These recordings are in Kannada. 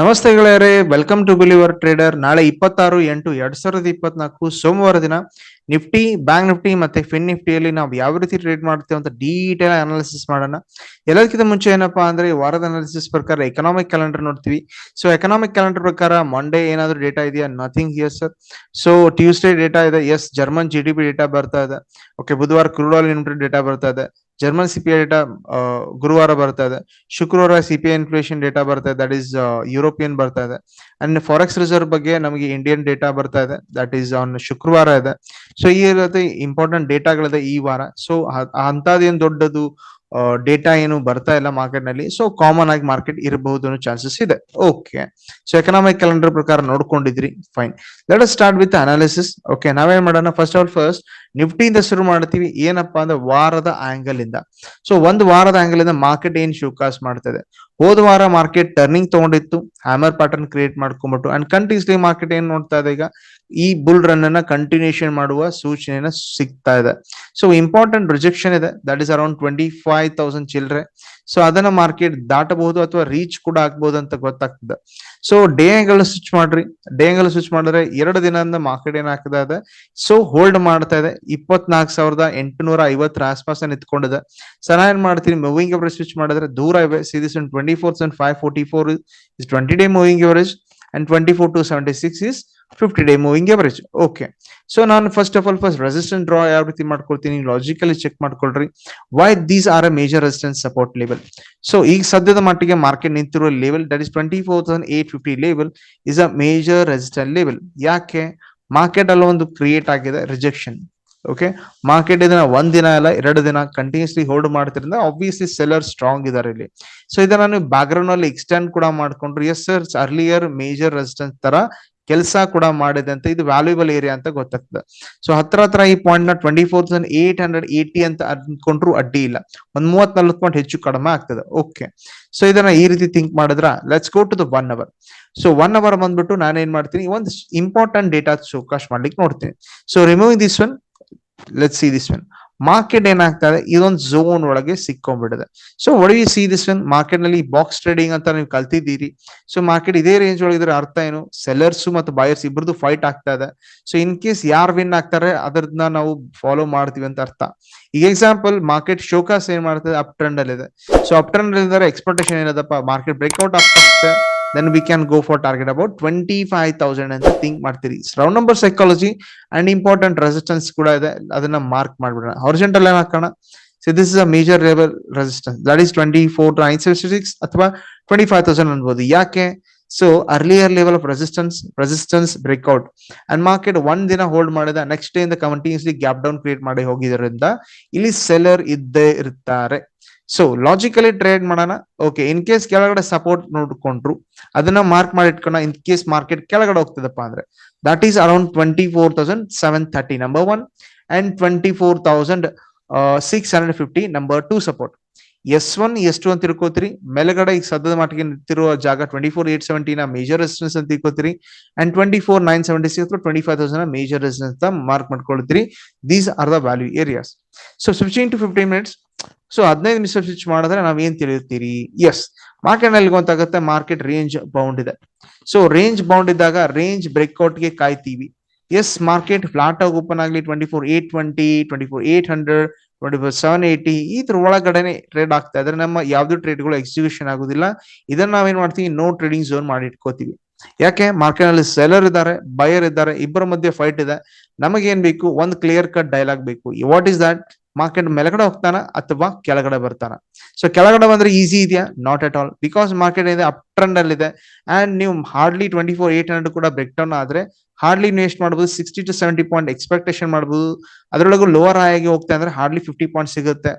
ನಮಸ್ತೆ ಗೆಳೆಯರೇ ವೆಲ್ಕಮ್ ಟು ಬಿಲಿವರ್ ಟ್ರೇಡರ್ ನಾಳೆ ಇಪ್ಪತ್ತಾರು ಎಂಟು ಎರಡ್ ಸಾವಿರದ ಇಪ್ಪತ್ನಾಲ್ಕು ಸೋಮವಾರ ದಿನ ನಿಫ್ಟಿ ಬ್ಯಾಂಕ್ ನಿಫ್ಟಿ ಮತ್ತೆ ಫಿನ್ ನಿಫ್ಟಿಯಲ್ಲಿ ನಾವು ಯಾವ ರೀತಿ ಟ್ರೇಡ್ ಮಾಡ್ತೇವೆ ಅಂತ ಡೀಟೇಲ್ ಅನಾಲಿಸಿಸ್ ಮಾಡೋಣ. ಎಲ್ಲದಕ್ಕಿಂತ ಮುಂಚೆ ಏನಪ್ಪಾ ಅಂದ್ರೆ ವಾರದ ಅನಾಲಿಸಿಸ್ ಪ್ರಕಾರ ಎಕನಾಮಿಕ್ ಕ್ಯಾಲೆಂಡರ್ ನೋಡ್ತೀವಿ. ಸೊ ಎಕನಾಮಿಕ್ ಕ್ಯಾಲೆಂಡರ್ ಪ್ರಕಾರ ಮಂಡೇ ಏನಾದ್ರು ಡೇಟಾ ಇದೆಯಾ? Nothing here sir so Tuesday data ಇದೆ. Yes German G D P data ಬರ್ತಾ ಇದೆ. ಓಕೆ ಬುಧವಾರ ಕ್ರೂಡ್ ಆಯಿಲ್ ಲಿಮಿಟೆಡ್ ಡೇಟಾ ಬರ್ತಾ ಇದೆ. ಜರ್ಮನ್ ಸಿಪಿಐ ಡೇಟಾ ಗುರುವಾರ ಬರ್ತಾ ಇದೆ. ಶುಕ್ರವಾರ ಸಿಪಿಐ ಇನ್ಫ್ಲೇಷನ್ ಡೇಟಾ ಬರ್ತಾ ಇದೆ. ದಟ್ ಈಸ್ ಯುರೋಪಿಯನ್ ಬರ್ತಾ ಇದೆ. ಅಂಡ್ ಫಾರೆಕ್ಸ್ ರಿಸರ್ವ್ ಬಗ್ಗೆ ನಮಗೆ ಇಂಡಿಯನ್ ಡೇಟಾ ಬರ್ತಾ ಇದೆ. ದಟ್ ಈಸ್ ಆನ್ ಶುಕ್ರವಾರ ಇದೆ. ಸೊ ಈ ಇಂಪಾರ್ಟೆಂಟ್ ಡೇಟಾಗಳಿದೆ ಈ ವಾರ. ಸೊ ಅಂತದೇನು ದೊಡ್ಡದು? ಡೇಟಾ ಏನು ಬರ್ತಾ ಇಲ್ಲ ಮಾರ್ಕೆಟ್ನಲ್ಲಿ. ಸೊ ಕಾಮನ್ ಆಗಿ ಮಾರ್ಕೆಟ್ ಇರಬಹುದು ಅನ್ನೋ ಚಾನ್ಸಸ್ ಇದೆ. ಓಕೆ ಸೊ ಎಕನಾಮಿಕ್ ಕ್ಯಾಲೆಂಡರ್ ಪ್ರಕಾರ ನೋಡ್ಕೊಂಡಿದ್ರಿ. Fine let start with analysis okay ನಾವೇನ್ ಮಾಡೋಣ? ಫಸ್ಟ್ ಆಲ್ ಫಸ್ಟ್ ನಿಫ್ಟಿಯಿಂದ ಶುರು ಮಾಡ್ತೀವಿ. ಏನಪ್ಪಾ ಅಂದ್ರೆ ವಾರದ ಆಂಗಲ್ ಇಂದ. ಸೊ ಒಂದು ವಾರದ ಆಂಗಲ್ ಇಂದ ಮಾರ್ಕೆಟ್ ಏನ್ ಶೋಕಾಸ್ ಮಾಡ್ತದೆ? ಹೋದ ವಾರ ಮಾರ್ಕೆಟ್ ಟರ್ನಿಂಗ್ ತಗೊಂಡಿತ್ತು. ಹ್ಯಾಮರ್ ಪ್ಯಾಟರ್ನ್ ಕ್ರಿಯೇಟ್ ಮಾಡ್ಕೊಂಡ್ಬಿಟ್ಟು. ಅಂಡ್ ಕಂಟಿನ್ಯೂಸ್ಲಿ ಮಾರ್ಕೆಟ್ ಏನ್ ನೋಡ್ತಾ ಇದೆ ಈಗ? ಈ ಬುಲ್ ರನ್ ಅನ್ನ ಕಂಟಿನ್ಯೂಷನ್ ಮಾಡುವ ಸೂಚನೆಯನ್ನ ಸಿಗ್ತಾ ಇದೆ. ಸೊ ಇಂಪಾರ್ಟೆಂಟ್ ರಿಜೆಕ್ಷನ್ ಇದೆ. That is around twenty five thousand ಚಿಲ್ಡ್ರೆ so ಅದನ್ನ ಮಾರ್ಕೆಟ್ ದಾಟಬಹುದು ಅಥವಾ ರೀಚ್ ಕೂಡ ಆಗ್ಬಹುದು ಅಂತ ಗೊತ್ತಾಗ್ತದೆ. ಸೊ ಡೇ ಸ್ವಿಚ್ ಮಾಡ್ರಿ. ಡೇ ಸ್ವಿಚ್ ಮಾಡಿದ್ರೆ ಎರಡು ದಿನದಿಂದ ಮಾರ್ಕೆಟ್ ಏನ್ ಆಗ್ತಾ ಇದೆ? ಸೊ ಹೋಲ್ಡ್ ಮಾಡ್ತಾ ಇದೆ. ಇಪ್ಪತ್ನಾಲ್ಕು ಸಾವಿರದ ಎಂಟುನೂರ ಐವತ್ತರ ಆಸ್ಪಾಸ್ ನಿಂತ್ಕೊಂಡಿದೆ. ಸೊ ನಾ ಏನ್ ಮಾಡ್ತೀನಿ? ಮೂವಿಂಗ್ ಅವರೇಜ್ ಸ್ವಿಚ್ ಮಾಡಿದ್ರೆ ದೂರ ಇವೆ see this twenty four thousand five forty four is twenty day moving average and twenty four two seventy six is fifty day moving average okay so ನಾನು first of all first resistant draw ಯಾವ ರೀತಿ ಮಾಡ್ಕೊಳ್ತೀನಿ? ಲಾಜಿಕಲಿ ಚೆಕ್ ಮಾಡ್ಕೊಳ್ರಿ. Why these are a major resistance support level so ಈಗ ಸದ್ಯದ ಮಟ್ಟಿಗೆ ಮಾರ್ಕೆಟ್ ನಿಂತಿರುವ level that is twenty four thousand eight fifty level is a major resistant level ಯಾಕೆ? ಮಾರ್ಕೆಟ್ ಅಲ್ಲಿ ಒಂದು ಕ್ರಿಯೇಟ್ ಆಗಿದೆ ರಿಜೆಕ್ಷನ್ ಓಕೆ ಮಾರ್ಕೆಟ್ ಇದನ್ನ ಒಂದ್ ದಿನ ಅಲ್ಲ, ಎರಡು ದಿನ ಕಂಟಿನ್ಯೂಸ್ಲಿ ಹೋಲ್ಡ್ ಮಾಡ್ತಿರಿಂದ ಆಬ್ವಿಯಸ್ಲಿ ಸೆಲರ್ ಸ್ಟ್ರಾಂಗ್ ಇದಾರೆ ಇಲ್ಲಿ. ಸೊ ಇದನ್ನ ನೀವು ಬ್ಯಾಕ್ ಗ್ರೌಂಡ್ ಅಲ್ಲಿ ಎಕ್ಸ್ಟೆಂಡ್ ಕೂಡ ಮಾಡ್ಕೊಂಡ್ರು yes sir earlier major resistance ತರ ಕೆಲಸ ಕೂಡ ಮಾಡಿದೆ ಅಂತ, ಇದು ವ್ಯಾಲ್ಯೂಬಲ್ ಏರಿಯಾ ಅಂತ ಗೊತ್ತಾಗ್ತದೆ. ಸೊ ಹತ್ರ ಹತ್ರ ಈ ಪಾಯಿಂಟ್ನ twenty four thousand eight hundred eighty ಅಂತ ಅಂದ್ಕೊಂಡ್ರು ಅಡ್ಡಿ ಇಲ್ಲ. ಒಂದ್ ಮೂವತ್ ನಲ್ವತ್ ಪಾಯಿಂಟ್ ಹೆಚ್ಚು ಕಡಿಮೆ ಆಗ್ತದೆ. ಓಕೆ ಸೊ ಇದನ್ನ ಈ ರೀತಿ ಥಿಂಕ್ ಮಾಡಿದ್ರ let's go to the one hour so one hour ಬಂದ್ಬಿಟ್ಟು ನಾನು ಏನ್ ಮಾಡ್ತೀನಿ, ಒಂದು ಇಂಪಾರ್ಟೆಂಟ್ ಡೇಟಾ ಚೌಕಾಶ್ ಮಾಡ್ಲಿಕ್ಕೆ ನೋಡ್ತೀನಿ. So removing this one let's see this one market ಏನಾಗ್ತಾ ಇದೆ ಇದೊಂದು ಝೋನ್ ಒಳಗೆ ಸಿಕ್ಕೊಂಡ್ಬಿಡುತ್ತೆ. ಸೊ ಒಡ ಯು ಸಿ ದಿಸ್ ಒನ್ ಮಾರ್ಕೆಟ್ನಲ್ಲಿ ಬಾಕ್ಸ್ ಟ್ರೇಡಿಂಗ್ ಅಂತ ನೀವು ಕಲ್ತಿದ್ದೀರಿ. ಸೊ ಮಾರ್ಕೆಟ್ ಇದೇ ರೇಂಜ್ ಒಳಗಿದ್ರೆ ಅರ್ಥ ಏನು? ಸೆಲ್ಲರ್ಸ್ ಮತ್ತು ಬಾಯರ್ಸ್ ಇಬ್ಬರದು ಫೈಟ್ ಆಗ್ತಾ ಇದೆ. ಸೊ ಇನ್ ಕೇಸ್ ಯಾರು ವಿನ್ ಆಗ್ತಾರೆ, ಅದನ್ನ ನಾವು ಫಾಲೋ ಮಾಡ್ತೀವಿ ಅಂತ ಅರ್ಥ. ಈಗ ಎಕ್ಸಾಂಪಲ್ ಮಾರ್ಕೆಟ್ ಶೋಕಾಸ್ ಏನ್ ಮಾಡ್ತದೆ? ಅಪ್ ಟ್ರೆಂಡ್ ಅಲ್ಲಿ ಇದೆ ಸೊ ಅಪ್ ಟ್ರೆಂಡ್ ಅಲ್ಲಿ ಎಕ್ಸ್ಪೆಕ್ಟೇಷನ್ ಏನದಪ್ಪ ಮಾರ್ಕೆಟ್ ಬ್ರೇಕ್ಔಟ್ ಆಗ್ತದೆ then we can go for target about twenty five thousand ಅಂತ ಥಿಂಕ್ ಮಾಡ್ತೀರಿ. Round number psychology and important resistance ಕೂಡ ಇದೆ. ಅದನ್ನ ಮಾರ್ಕ್ ಮಾಡ್ಬಿಡೋಣ. ಹಾರಿಜೆಂಟಲ್ ಏನ್ ಹಾಕೋಣ? So this is a major level resistance that is twenty four two nine six ಅಥವಾ ಟ್ವೆಂಟಿ ಫೈವ್ ತೌಸಂಡ್ ಅನ್ಬೋದು. ಯಾಕೆ? So earlier level of resistance resistance breakout and market ಒಂದ್ ದಿನ ಹೋಲ್ಡ್ ಮಾಡಿದ ನೆಕ್ಸ್ಟ್ ಡೇ ಇಂದ ಕಂಟಿನ್ಯೂಸ್ಲಿ ಗ್ಯಾಪ್ ಡೌನ್ ಕ್ರಿಯೇಟ್ ಮಾಡಿ ಹೋಗಿದ್ರಿಂದ ಇಲ್ಲಿ ಸೆಲ್ಲರ್ ಇದ್ದೇ ಇರ್ತಾರೆ. ಸೊ ಲಾಜಿಕಲಿ ಟ್ರೇಡ್ ಮಾಡೋಣ. ಓಕೆ ಇನ್ ಕೇಸ್ ಕೆಳಗಡೆ ಸಪೋರ್ಟ್ ನೋಡ್ಕೊಂಡ್ರು, ಅದನ್ನ ಮಾರ್ಕ್ ಮಾಡಿ ಇಟ್ಕೊಂಡ ಇನ್ ಕೇಸ್ ಮಾರ್ಕೆಟ್ ಕೆಳಗಡೆ ಹೋಗ್ತದಪ್ಪ ಅಂದ್ರೆ that is around twenty four thousand seven thirty number one and twenty four thousand six hundred fifty number two support S one, S two ಅಂತ ತಿಳ್ಕೊತೀರಿ. ಮೇಲ್ಗಡೆ ಈಗ ಸದ್ಯದ ಮಟ್ಟಿಗೆ ನಿಂತಿರುವ ಜಾಗ ಟ್ವೆಂಟಿ ಫೋರ್ ಏಟ್ ಸೆವೆಂಟಿನ ಮೇಜರ್ ರೆಸಿಸ್ಟೆನ್ಸ್ ಅಂತ ತಿಳ್ಕೊತೀರಿ. And twenty four nine seventy six twenty five thousand major resistance ಅಂತ mark ಮಾಡ್ಕೊಳ್ತೀರಿ. These are the value areas so switching to fifteen minutes so ಹದಿನೈದು ನಿಮಿಷ ಸ್ವಿಚ್ ಮಾಡಿದ್ರೆ ನಾವ್ ಏನ್ ತಿಳಿಯುತ್ತೀರಿ? ಎಸ್ ಮಾರ್ಕೆಟ್ನಲ್ಲಿ ಗೊತ್ತಾಗುತ್ತೆ ಮಾರ್ಕೆಟ್ ರೇಂಜ್ ಬೌಂಡ್ ಇದೆ. ಸೊ ರೇಂಜ್ ಬೌಂಡ್ ಇದ್ದಾಗ ರೇಂಜ್ ಬ್ರೇಕ್ಔಟ್ಗೆ ಕಾಯ್ತೀವಿ. ಎಸ್ ಮಾರ್ಕೆಟ್ ಫ್ಲಾಟ್ ಆಗಿ ಓಪನ್ ಆಗಲಿ twenty four eight twenty twenty four eight hundred seven eighty ಇದ್ರ ಒಳಗಡೆನೆ ಟ್ರೇಡ್ ಆಗ್ತಾ ಇದ್ರೆ ನಮ್ಮ ಯಾವ್ದು ಟ್ರೇಡ್ಗಳು ಎಕ್ಸಿಕ್ಯೂಷನ್ ಆಗುದಿಲ್ಲ. ಇದನ್ನ ನಾವೇನ್ ಮಾಡ್ತೀವಿ? ನೋ ಟ್ರೇಡಿಂಗ್ ಝೋನ್ ಮಾಡಿ ಇಟ್ಕೋತೀವಿ ಯಾಕೆ? ಮಾರ್ಕೆಟ್ನಲ್ಲಿ ಸೆಲರ್ ಇದ್ದಾರೆ ಬಯರ್ ಇದ್ದಾರೆ, ಇಬ್ಬರ ಮಧ್ಯೆ ಫೈಟ್ ಇದೆ. ನಮಗೇನ್ ಬೇಕು? ಒಂದ್ ಕ್ಲಿಯರ್ ಕಟ್ ಡೈಲಾಗ್ ಬೇಕು. ವಾಟ್ ಇಸ್ ದಟ್ ಮಾರ್ಕೆಟ್ ಮೇಲ್ಗಡೆ ಹೋಗ್ತಾನ ಅಥವಾ ಕೆಳಗಡೆ ಬರ್ತಾನ? ಸೊ ಕೆಳಗಡೆ ಬಂದ್ರೆ ಈಸಿ ಇದೆಯಾ? Not at all because market ಇದೆ ಅಪ್ ಟ್ರೆಂಡ್ ಅಲ್ಲಿ ಇದೆ ಅಂಡ್ ನೀವು hardly twenty four eight hundred ಕೂಡ ಬ್ರೇಕ್ ಡೌನ್ ಆದ್ರೆ ಹಾರ್ಡ್ಲಿ ನೀವು ಎಷ್ಟು ಮಾಡಬಹುದು sixty to seventy point expectation ಮಾಡಬಹುದು ಅದರೊಳಗೂ ಲೋವರ್ ಆಗಿ ಹೋಗ್ತಾ ಅಂದ್ರೆ ಹಾರ್ಡ್ಲಿ ಫಿಫ್ಟಿ ಪಾಯಿಂಟ್ ಸಿಗುತ್ತೆ.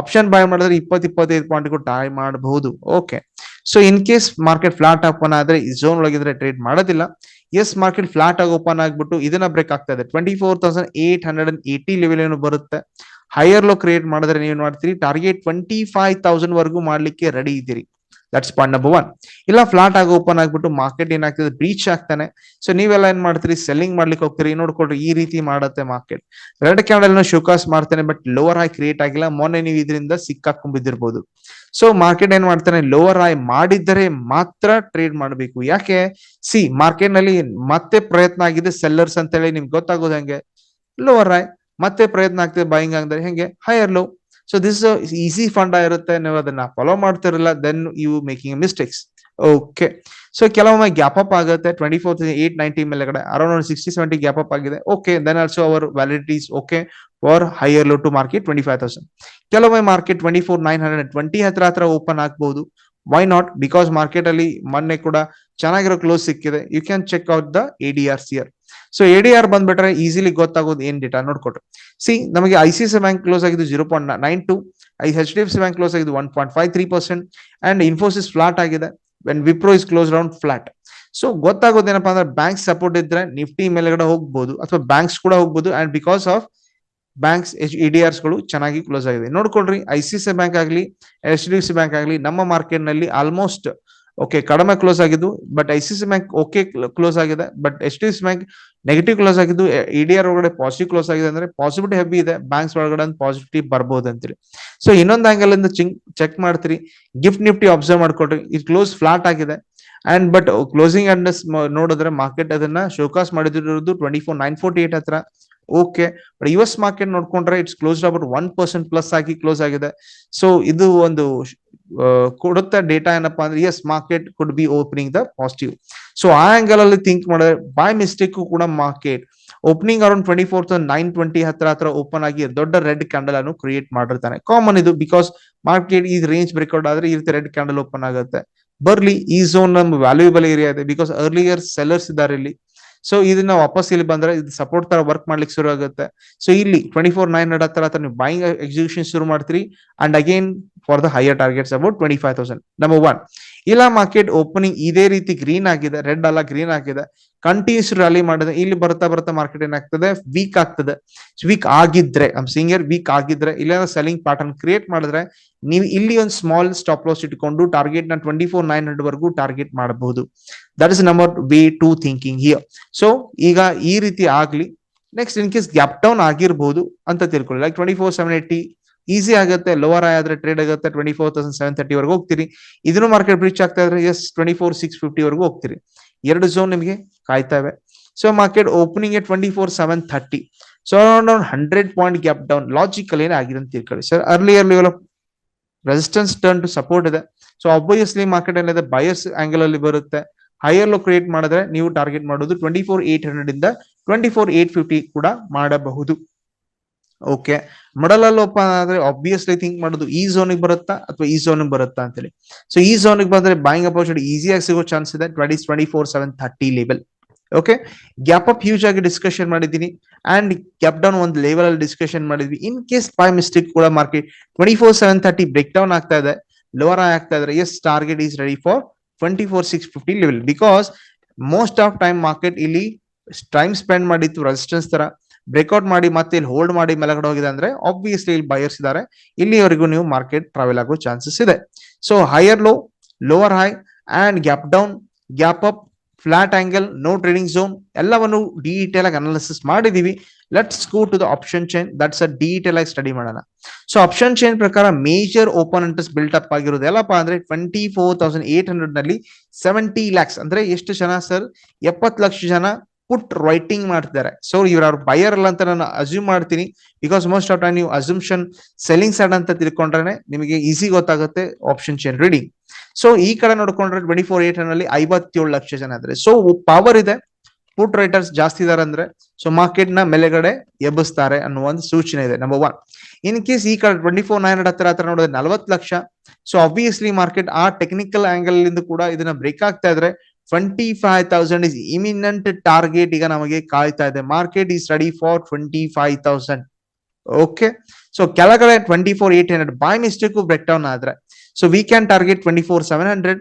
ಆಪ್ಷನ್ ಬೈ ಮಾಡಿದ್ರೆ ಇಪ್ಪತ್ ಇಪ್ಪತ್ತೈದು ಪಾಯಿಂಟ್ ಟ್ರೈ ಮಾಡಬಹುದು okay so in case market flat open ಆದ್ರೆ, ಈ ಝೋನ್ ಒಳಗಿದ್ರೆ ಟ್ರೇಡ್ ಮಾಡೋದಿಲ್ಲ. ಎಸ್ ಮಾರ್ಕೆಟ್ ಫ್ಲಾಟ್ ಆಗಿ ಓಪನ್ ಆಗ್ಬಿಟ್ಟು ಇದನ್ನ ಬ್ರೇಕ್ ಆಗ್ತಾ ಇದೆ. Twenty four thousand eight hundred and eighty level ಏನು ಬರುತ್ತೆ. ಹೈಯರ್ ಲೋ ಕ್ರಿಯೇಟ್ ಮಾಡಿದ್ರೆ ನೀವು ಮಾಡ್ತೀರಿ? ಟಾರ್ಗೆಟ್ ಟ್ವೆಂಟಿ ಫೈವ್ ತೌಸಂಡ್ ವರ್ಗೂ ಮಾಡ್ಲಿಕ್ಕೆ ರೆಡಿ ಇದ್ದೀರಿ. ದಟ್ಸ್ ಪಾಯಿಂಟ್ ನಂಬರ್ ಒನ್ ಇಲ್ಲ ಫ್ಲಾಟ್ ಆಗಿ ಓಪನ್ ಆಗ್ಬಿಟ್ಟು ಮಾರ್ಕೆಟ್ ಏನಾಗ್ತದೆ ಬ್ರೀಚ್ ಆಗ್ತಾನೆ. ಸೊ ನೀವೆಲ್ಲ ಏನ್ ಮಾಡ್ತೀರಿ? ಸೆಲ್ಲಿಂಗ್ ಮಾಡ್ಲಿಕ್ಕೆ ಹೋಗ್ತೀರಿ. ನೋಡ್ಕೊಳ್ರಿ, ಈ ರೀತಿ ಮಾಡುತ್ತೆ ಮಾರ್ಕೆಟ್ ರೆಡ್ ಕ್ಯಾಂಡಲ್ನ ಶೋಕಾಸ್ ಮಾಡ್ತಾನೆ ಬಟ್ ಲೋವರ್ ಹೈ ಕ್ರಿಯೇಟ್ ಆಗಿಲ್ಲ. ಮೊನ್ನೆ ನೀವು ಇದರಿಂದ ಸಿಕ್ಕಾಕೊಂಡ್ಬಿದ್ದಿರ್ಬೋದು ಸೊ ಮಾರ್ಕೆಟ್ ಏನ್ ಮಾಡ್ತಾನೆ? ಲೋವರ್ ಹೈ ಮಾಡಿದ್ದರೆ ಮಾತ್ರ ಟ್ರೇಡ್ ಮಾಡಬೇಕು. ಯಾಕೆ? ಸಿ ಮಾರ್ಕೆಟ್ನಲ್ಲಿ ಮತ್ತೆ ಪ್ರಯತ್ನ ಆಗಿದೆ ಸೆಲ್ಲರ್ಸ್ ಅಂತ ಹೇಳಿ ನಿಮ್ಗೆ ಗೊತ್ತಾಗೋದು ಹೆಂಗೆ? ಲೋವರ್ ಹೈ ಮತ್ತೆ ಪ್ರಯತ್ನ ಆಗ್ತದೆ ಬೈಯಿಂಗ್ ಅಂದ್ರೆ ಹೆಂಗೆ? Higher low so this easy fund ಆಗಿರುತ್ತೆ, ನೀವು ಅದನ್ನ ಫಾಲೋ ಮಾಡ್ತಿರಲ್ಲ then you making mistakes okay so ಕೆಲವೊಮ್ಮೆ ಗ್ಯಾಪ್ ಅಪ್ ಆಗುತ್ತೆ ಟ್ವೆಂಟಿ ಫೋರ್ ಏಟ್ ನೈಂಟಿ ಮೇಲೆಗಡೆ around sixty seventy gap up ಆಗಿದೆ. Okay then also our validities okay for higher low to market twenty five thousand ಕೆಲವೊಮ್ಮೆ market twenty four nine hundred twenty ಹತ್ರ ಹತ್ರ ಓಪನ್ ಆಗ್ಬಹುದು ವೈ ನಾಟ್ ಬಿಕಾಸ್ ಮಾರ್ಕೆಟ್ ಅಲ್ಲಿ ಮೊನ್ನೆ ಕೂಡ ಚೆನ್ನಾಗಿರೋ ಕ್ಲೋಸ್ ಸಿಕ್ಕಿದೆ. You can check out the A D R C R so A D R ಬಂದ್ಬಿಟ್ರೆ ಈಸಿಲಿ ಗೊತ್ತಾಗೋದು ಏನ್ ಡೇಟಾ ನೋಡ್ಕೊಟ್ರು. ಸಿ ನಮಗೆ I C C bank close ಆಗಿದ್ದು zero point nine two I H D F C bank close ಆಗಿದ್ದು one point five three percent and Infosys flat ಆಗಿದೆ. When Wipro is close round flat so ಗೊತ್ತಾಗೋದೇನಪ್ಪ ಅಂದ್ರೆ ಬ್ಯಾಂಕ್ ಸಪೋರ್ಟ್ ಇದ್ರೆ ನಿಫ್ಟಿ ಮೇಲ್ಗಡೆ ಹೋಗ್ಬೋದು, ಅಥವಾ ಬ್ಯಾಂಕ್ಸ್ ಕೂಡ ಹೋಗ್ಬೋದು and because of banks H ಆರ್ಸ್ಗಳು ಚೆನ್ನಾಗಿ ಕ್ಲೋಸ್ ಆಗಿದೆ. ನೋಡ್ಕೊಳ್ರಿ ಐ ಸಿ ಸಿ ಬ್ಯಾಂಕ್ ಆಗಲಿ ಎಚ್ ಡಿ ಸಿ ಬ್ಯಾಂಕ್ ಆಗಲಿ, ನಮ್ಮ ಮಾರ್ಕೆಟ್ನಲ್ಲಿ ಆಲ್ಮೋಸ್ಟ್ ಓಕೆ ಕಡಿಮೆ ಕ್ಲೋಸ್ ಆಗಿದ್ದು but I C C bank okay close ಆಗಿದೆ but H D C bank negative close ಆಗಿದ್ದು ಇ ಡಿ ಆರ್ ಒಳಗಡೆ ಪಾಸಿಟಿವ್ ಕ್ಲೋಸ್ ಆಗಿದೆ ಅಂದ್ರೆ ಪಾಸಿಬಿಲಿಟಿ ಹೆವಿ ಇದೆ ಬ್ಯಾಂಕ್ಸ್ ಒಳಗಡೆ ಪಾಸಿಟಿವ್ ಬರ್ಬೋದು ಅಂತೇಳಿ ಸೊ ಇನ್ನೊಂದು ಆಂಗಲ್ ಇಂದ ಚಿಂಗ್ ಚೆಕ್ ಮಾಡ್ತೀರಿ ಗಿಫ್ಟ್ ನಿಫ್ಟಿ ಅಬ್ಸರ್ವ್ ಮಾಡ್ಕೊಟ್ರಿ ಇದು ಕ್ಲೋಸ್ ಫ್ಲಾಟ್ ಆಗಿದೆ ಅಂಡ್ ಬಟ್ ಕ್ಲೋಸಿಂಗ್ ಅಂಡ್ ನೋಡಿದ್ರೆ ಮಾರ್ಕೆಟ್ ಅದನ್ನ showcase ಮಾಡಿದಿರೋದು twenty four nine forty eight ಹತ್ರ. Okay but U S market ನೋಡ್ಕೊಂಡ್ರೆ it's close about one percent plus ಆಗಿ ಕ್ಲೋಸ್ ಆಗಿದೆ. ಸೊ ಇದು ಒಂದು ಕೊಡುತ್ತ ಡೇಟಾ ಏನಪ್ಪಾ ಅಂದ್ರೆ as market could be opening the positive so ಆ ಆಂಗಲ್ ಅಲ್ಲಿ ಥಿಂಕ್ ಮಾಡಿದ್ರೆ ಬೈ ಮಿಸ್ಟೇಕ್ ಕೂಡ market opening around twenty four nine twenty ಹತ್ರ ಹತ್ರ ಓಪನ್ ಆಗಿ ದೊಡ್ಡ ರೆಡ್ ಕ್ಯಾಂಡಲ್ ಅನ್ನು ಕ್ರಿಯೇಟ್ ಮಾಡಿರ್ತಾನೆ. ಕಾಮನ್ ಇದು ಬಿಕಾಸ್ ಮಾರ್ಕೆಟ್ ಈ ರೇಂಜ್ ಬ್ರೇಕ್ಔಟ್ ಆದ್ರೆ ಈ ರೀತಿ ರೆಡ್ ಕ್ಯಾಂಡಲ್ ಓಪನ್ ಆಗುತ್ತೆ. ಬರ್ಲಿ ಈ ಝೋನ್ ನಮ್ ವ್ಯಾಲ್ಯೂಬಲ್ ಏರಿಯಾ ಇದೆ. ಬಿಕಾಸ್ ಅರ್ಲಿಯರ್ ಸೆಲ್ಲರ್ಸ್ ಇದ್ದಾರೆ ಇಲ್ಲಿ. ಸೊ ಇದನ್ನ ವಾಪಸ್ ಇಲ್ಲಿ ಬಂದ್ರೆ ಇದು ಸಪೋರ್ಟ್ ತರ ವರ್ಕ್ ಮಾಡ್ಲಿಕ್ಕೆ ಶುರು ಆಗುತ್ತೆ. ಸೊ ಇಲ್ಲಿ ಟ್ವೆಂಟಿ ಫೋರ್ ನೈನ್ ಹತ್ರ ನೀವು ಬೈಂಗ್ ಎಕ್ಸಿಕ್ಯೂಷನ್ ಶುರು ಮಾಡ್ತೀರಿ. And again for the higher targets about twenty five thousand number one ಇಲ್ಲ ಮಾರ್ಕೆಟ್ ಓಪನಿಂಗ್ ಇದೇ ರೀತಿ ಗ್ರೀನ್ ಆಗಿದೆ ರೆಡ್ ಅಲ್ಲ ಗ್ರೀನ್ ಆಗಿದೆ. ಕಂಟಿನ್ಯೂಸ್ ರ್ಯಾಲಿ ಮಾಡಿದೆ ಇಲ್ಲಿ ಬರ್ತಾ ಬರ್ತಾ ಮಾರ್ಕೆಟ್ ಏನಾಗ್ತದೆ? ವೀಕ್ ಆಗ್ತದೆ. ವೀಕ್ ಆಗಿದ್ರೆ ನಮ್ ಸಿಂಗರ್ ವೀಕ್ ಆಗಿದ್ರೆ ಇಲ್ಲ ಸೆಲ್ಲಿಂಗ್ ಪ್ಯಾಟರ್ನ್ ಕ್ರಿಯೇಟ್ ಮಾಡಿದ್ರೆ, ನೀವು ಇಲ್ಲಿ ಒಂದು ಸ್ಮಾಲ್ ಸ್ಟಾಪ್ ಲಾಸ್ ಇಟ್ಕೊಂಡು ಟಾರ್ಗೆಟ್ನ ಟ್ವೆಂಟಿ ಫೋರ್ ನೈನ್ ಹಂಡ್ರೆಡ್ ವರೆಗೂ ಟಾರ್ಗೆಟ್ ಮಾಡಬಹುದು that is number way to thinking here so ಈಗ ಈ ರೀತಿ ಆಗ್ಲಿ next in case gap down ಆಗಿರ್ಬಹುದು ಅಂತ ತಿಳ್ಕೊಳ್ಳಿ. Like twenty four seven eighty easy ಆಗುತ್ತೆ ಲೋವರ್ ಆದ್ರೆ ಟ್ರೇಡ್ ಆಗುತ್ತೆ twenty four thousand seven thirty ವರೆಗೂ ಹೋಗ್ತೀರಿ. ಇದನ್ನು ಮಾರ್ಕೆಟ್ ಬ್ರೀಚ್ ಆಗ್ತಾ ಇದ್ರೆ as twenty four six fifty ವರೆಗೂ ಹೋಗ್ತೀರಿ. ಎರಡು ಝೋನ್ ನಿಮಗೆ ಕಾಯ್ತಾವೆ so market opening twenty four seven thirty so around hundred point gap down logical ಏನೇ ಆಗಿದೆ ಅಂತ ತಿಳ್ಕೊಳ್ಳಿ. Sir earlier level of resistance turn to support ಇದೆ. ಸೊ ಆಬ್ವಿಯಸ್ಲಿ ಮಾರ್ಕೆಟ್ ಏನಿದೆ ಬಯರ್ಸ್ ಆಂಗಲ್ ಅಲ್ಲಿ ಬರುತ್ತೆ. ಹೈಯರ್ ಲೋ ಕ್ರಿಯೇಟ್ ಮಾಡಿದ್ರೆ ನೀವು ಟಾರ್ಗೆಟ್ ಮಾಡೋದು ಟ್ವೆಂಟಿ ಫೋರ್ ಏಟ್ ಹಂಡ್ರೆಡ್ ಇಂದ ಟ್ವೆಂಟಿ ಫೋರ್ ಏಟ್ ಫಿಫ್ಟಿ ಕೂಡ ಮಾಡಬಹುದು. ಓಕೆ ಮೊಡಲಲ್ಲಿ ಆದ್ರೆ ಆಬ್ವಿಯಸ್ಲಿ ಥಿಂಕ್ ಮಾಡೋದು ಈ ಝೋನಿಗೆ ಬರುತ್ತಾ ಅಥವಾ ಈ ಝೋನಿಗೆ ಬರುತ್ತಾ ಅಂತೇಳಿ. ಸೊ ಈ ಝೋನಿಗೆ ಬಂದ್ರೆ ಬಾಯಿಂಗ್ ಅಪರ್ಚುನಿಟಿ ಈಸಿಯಾಗಿ ಸಿಗೋ ಚಾನ್ಸ್ ಇದೆ. Twenty twenty four seven thirty level okay gap up huge ಆಗಿ ಡಿಸ್ಕಷನ್ ಮಾಡಿದ್ದೀನಿ. ಅಂಡ್ ಗ್ಯಾಪ್ ಡೌನ್ ಒಂದು ಲೆವೆಲ್ ಅಲ್ಲಿ ಡಿಸ್ಕಷನ್ ಮಾಡಿದ್ವಿ. ಇನ್ ಕೇಸ್ ಬೈ ಮಿಸ್ಟೇಕ್ ಕೂಡ market twenty four seven thirty break down ಆಗ್ತಾ ಇದೆ. ಲೋವರ್ ಆಗ್ತಾ ಇದ್ರೆ as target is ready for twenty four six fifty level because most of time market ಇಲ್ಲಿ ಟೈಮ್ ಸ್ಪೆಂಡ್ ಮಾಡಿತ್ತು ರೆಸಿಸ್ಟೆನ್ಸ್ ತರ ಬ್ರೇಕ್ಔಟ್ ಮಾಡಿ ಮತ್ತೆ ಇಲ್ಲಿ ಹೋಲ್ಡ್ ಮಾಡಿ ಮೇಲಗಡೆ ಹೋಗಿದೆ ಅಂದ್ರೆ ಆಬ್ವಿಯಸ್ಲಿ ಇಲ್ಲಿ ಬಯರ್ಸ್ ಇದ್ದಾರೆ. ಇಲ್ಲಿವರೆಗೂ ನೀವು ಮಾರ್ಕೆಟ್ ಟ್ರಾವೆಲ್ ಆಗೋ ಚಾನ್ಸಸ್ ಇದೆ. So higher low lower high and gap down gap up flat angle no trading zone ಎಲ್ಲವನ್ನು ಡಿಟೇಲ್ ಆಗಿ ಅನಾಲಿಸಿಸ್ ಮಾಡಿದೀವಿ. Let's go to the option chain that's a detail ಆಗಿ ಸ್ಟಡಿ ಮಾಡೋಣ. ಸೊ ಆಪ್ಷನ್ ಚೈನ್ ಪ್ರಕಾರ major open interest built up ಆಗಿರೋದು ಎಲ್ಲಪ್ಪ ಅಂದ್ರೆ ಟ್ವೆಂಟಿ ಫೋರ್ ತೌಸಂಡ್ ಏಟ್ ಹಂಡ್ರೆಡ್ನಲ್ಲಿ ಸೆವೆಂಟಿ ಲ್ಯಾಕ್ಸ್ ಅಂದ್ರೆ ಎಷ್ಟು ಜನ ಸರ್ ಎಪ್ಪತ್ತು ಲಕ್ಷ ಜನ ಪುಟ್ ರೈಟಿಂಗ್ ಮಾಡ್ತಿದ್ದಾರೆ. ಸೊ ಇವ್ರ ಅವ್ರ ಬಯರ್ ಅಲ್ಲ ಅಂತ ನಾನು ಅಸ್ಯೂಮ್ ಮಾಡ್ತೀನಿ. ಬಿಕಾಸ್ ಮೋಸ್ಟ್ ಆಫ್ ಟೈಮ್ ನೀವು ಅಸ್ಯೂಮ್ಷನ್ ಸೆಲ್ಲಿಂಗ್ ಸೈಡ್ ಅಂತ ತಿಳ್ಕೊಂಡ್ರೆ ನಿಮಗೆ ಈಸಿ ಗೊತ್ತಾಗುತ್ತೆ ಆಪ್ಷನ್ ಚೇನ್ ರೀಡಿಂಗ್ ಸೊ ಈ ಕಡೆ ನೋಡ್ಕೊಂಡ್ರೆ ಟ್ವೆಂಟಿ ಫೋರ್ ಏಟ್ನಲ್ಲಿ ಐವತ್ತೇಳು ಲಕ್ಷ ಜನ ಇದ್ದಾರೆ ಸೊ ಪವರ್ ಇದೆ. ಪುಟ್ ರೈಟರ್ಸ್ ಜಾಸ್ತಿ ಇದಾರೆ ಅಂದ್ರೆ ಸೊ ಮಾರ್ಕೆಟ್ನ ಮೇಲೆಗಡೆ ಎಬ್ಬಿಸ್ತಾರೆ ಅನ್ನೋ ಒಂದು ಸೂಚನೆ ಇದೆ ನಂಬರ್ ಒನ್ ಇನ್ ಕೇಸ್ ಈ ಕಡೆ ಟ್ವೆಂಟಿ ಫೋರ್ ನೈನ್ ಹತ್ರ ಹತ್ರ ನೋಡಿದ್ರೆ ನಲ್ವತ್ತು ಲಕ್ಷ. ಸೊ ಅಬ್ವಿಯಸ್ಲಿ ಮಾರ್ಕೆಟ್ ಆ ಟೆಕ್ನಿಕಲ್ ಆಂಗಲ್ ಇಂದ ಕೂಡ ಇದನ್ನ ಬ್ರೇಕ್ ಆಗ್ತಾ ಇದ್ರೆ twenty five thousand is eminent target ಈಗ ನಮಗೆ ಕಾಯ್ತಾ ಇದೆ. Market is ready for twenty five thousand okay so ಕೆಳಗಡೆ twenty four eight hundred by mistake break down ಆದ್ರೆ. So we can target twenty four seven hundred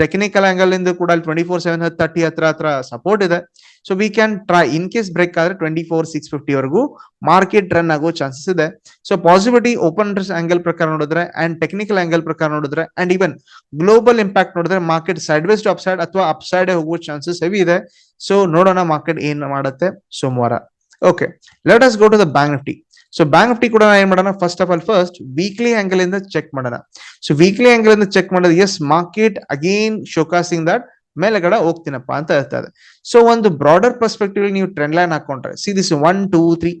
technical angle ಇಂದ ಕೂಡ ಟ್ವೆಂಟಿ ಫೋರ್ ಸೆವೆನ್ ತರ್ಟಿ ಹತ್ರ ಹತ್ರ ಸಪೋರ್ಟ್ ಇದೆ. So we can try in case break ಆದ್ರೆ ಟ್ವೆಂಟಿ ಫೋರ್ ಸಿಕ್ಸ್ ಫಿಫ್ಟಿ ವರೆಗೂ ಮಾರ್ಕೆಟ್ ರನ್ ಆಗೋ ಚಾನ್ಸಸ್ ಇದೆ. ಸೊ ಪಾಸಿಬಿಲಿಟಿ ಓಪನ್ ಆಂಗಲ್ ಪ್ರಕಾರ ನೋಡಿದ್ರೆ ಅಂಡ್ ಟೆಕ್ನಿಕಲ್ ಆಂಗಲ್ ಪ್ರಕಾರ ನೋಡಿದ್ರೆ ಅಂಡ್ ಈವನ್ ಗ್ಲೋಬಲ್ ಇಂಪ್ಯಾಕ್ಟ್ ನೋಡಿದ್ರೆ market sideways upside ಅಥವಾ ಅಪ್ ಸೈಡ್ ಹೋಗುವ ಚಾನ್ಸಸ್ ಹೆವಿ ಇದೆ. ಸೊ ನೋಡೋಣ ಮಾರ್ಕೆಟ್ ಏನ್ ಮಾಡುತ್ತೆ ಸೋಮವಾರ. Okay let us go to the bank Nifty so bank Nifty ಕೂಡ ಏನ್ ಮಾಡೋಣ? First of all first weekly angle ಇಂದ ಚೆಕ್ ಮಾಡೋಣ. ಸೊ ವೀಕ್ಲಿ ಆಂಗಲ್ ಇಂದ ಚೆಕ್ ಮಾಡೋದು as market again showcasing that ಮೇಲೆಗಡೆ ಹೋಗ್ತೀನಪ್ಪ ಅಂತ ಹೇಳ್ತಾರೆ ಸೊ ಒಂದು ಬ್ರಾಡರ್ ಪರ್ಸ್ಪೆಕ್ಟಿವ್ ನೀವು ಟ್ರೆಂಡ್ ಲೈನ್ ಹಾಕೊಂಡ್ರೆ see this one two three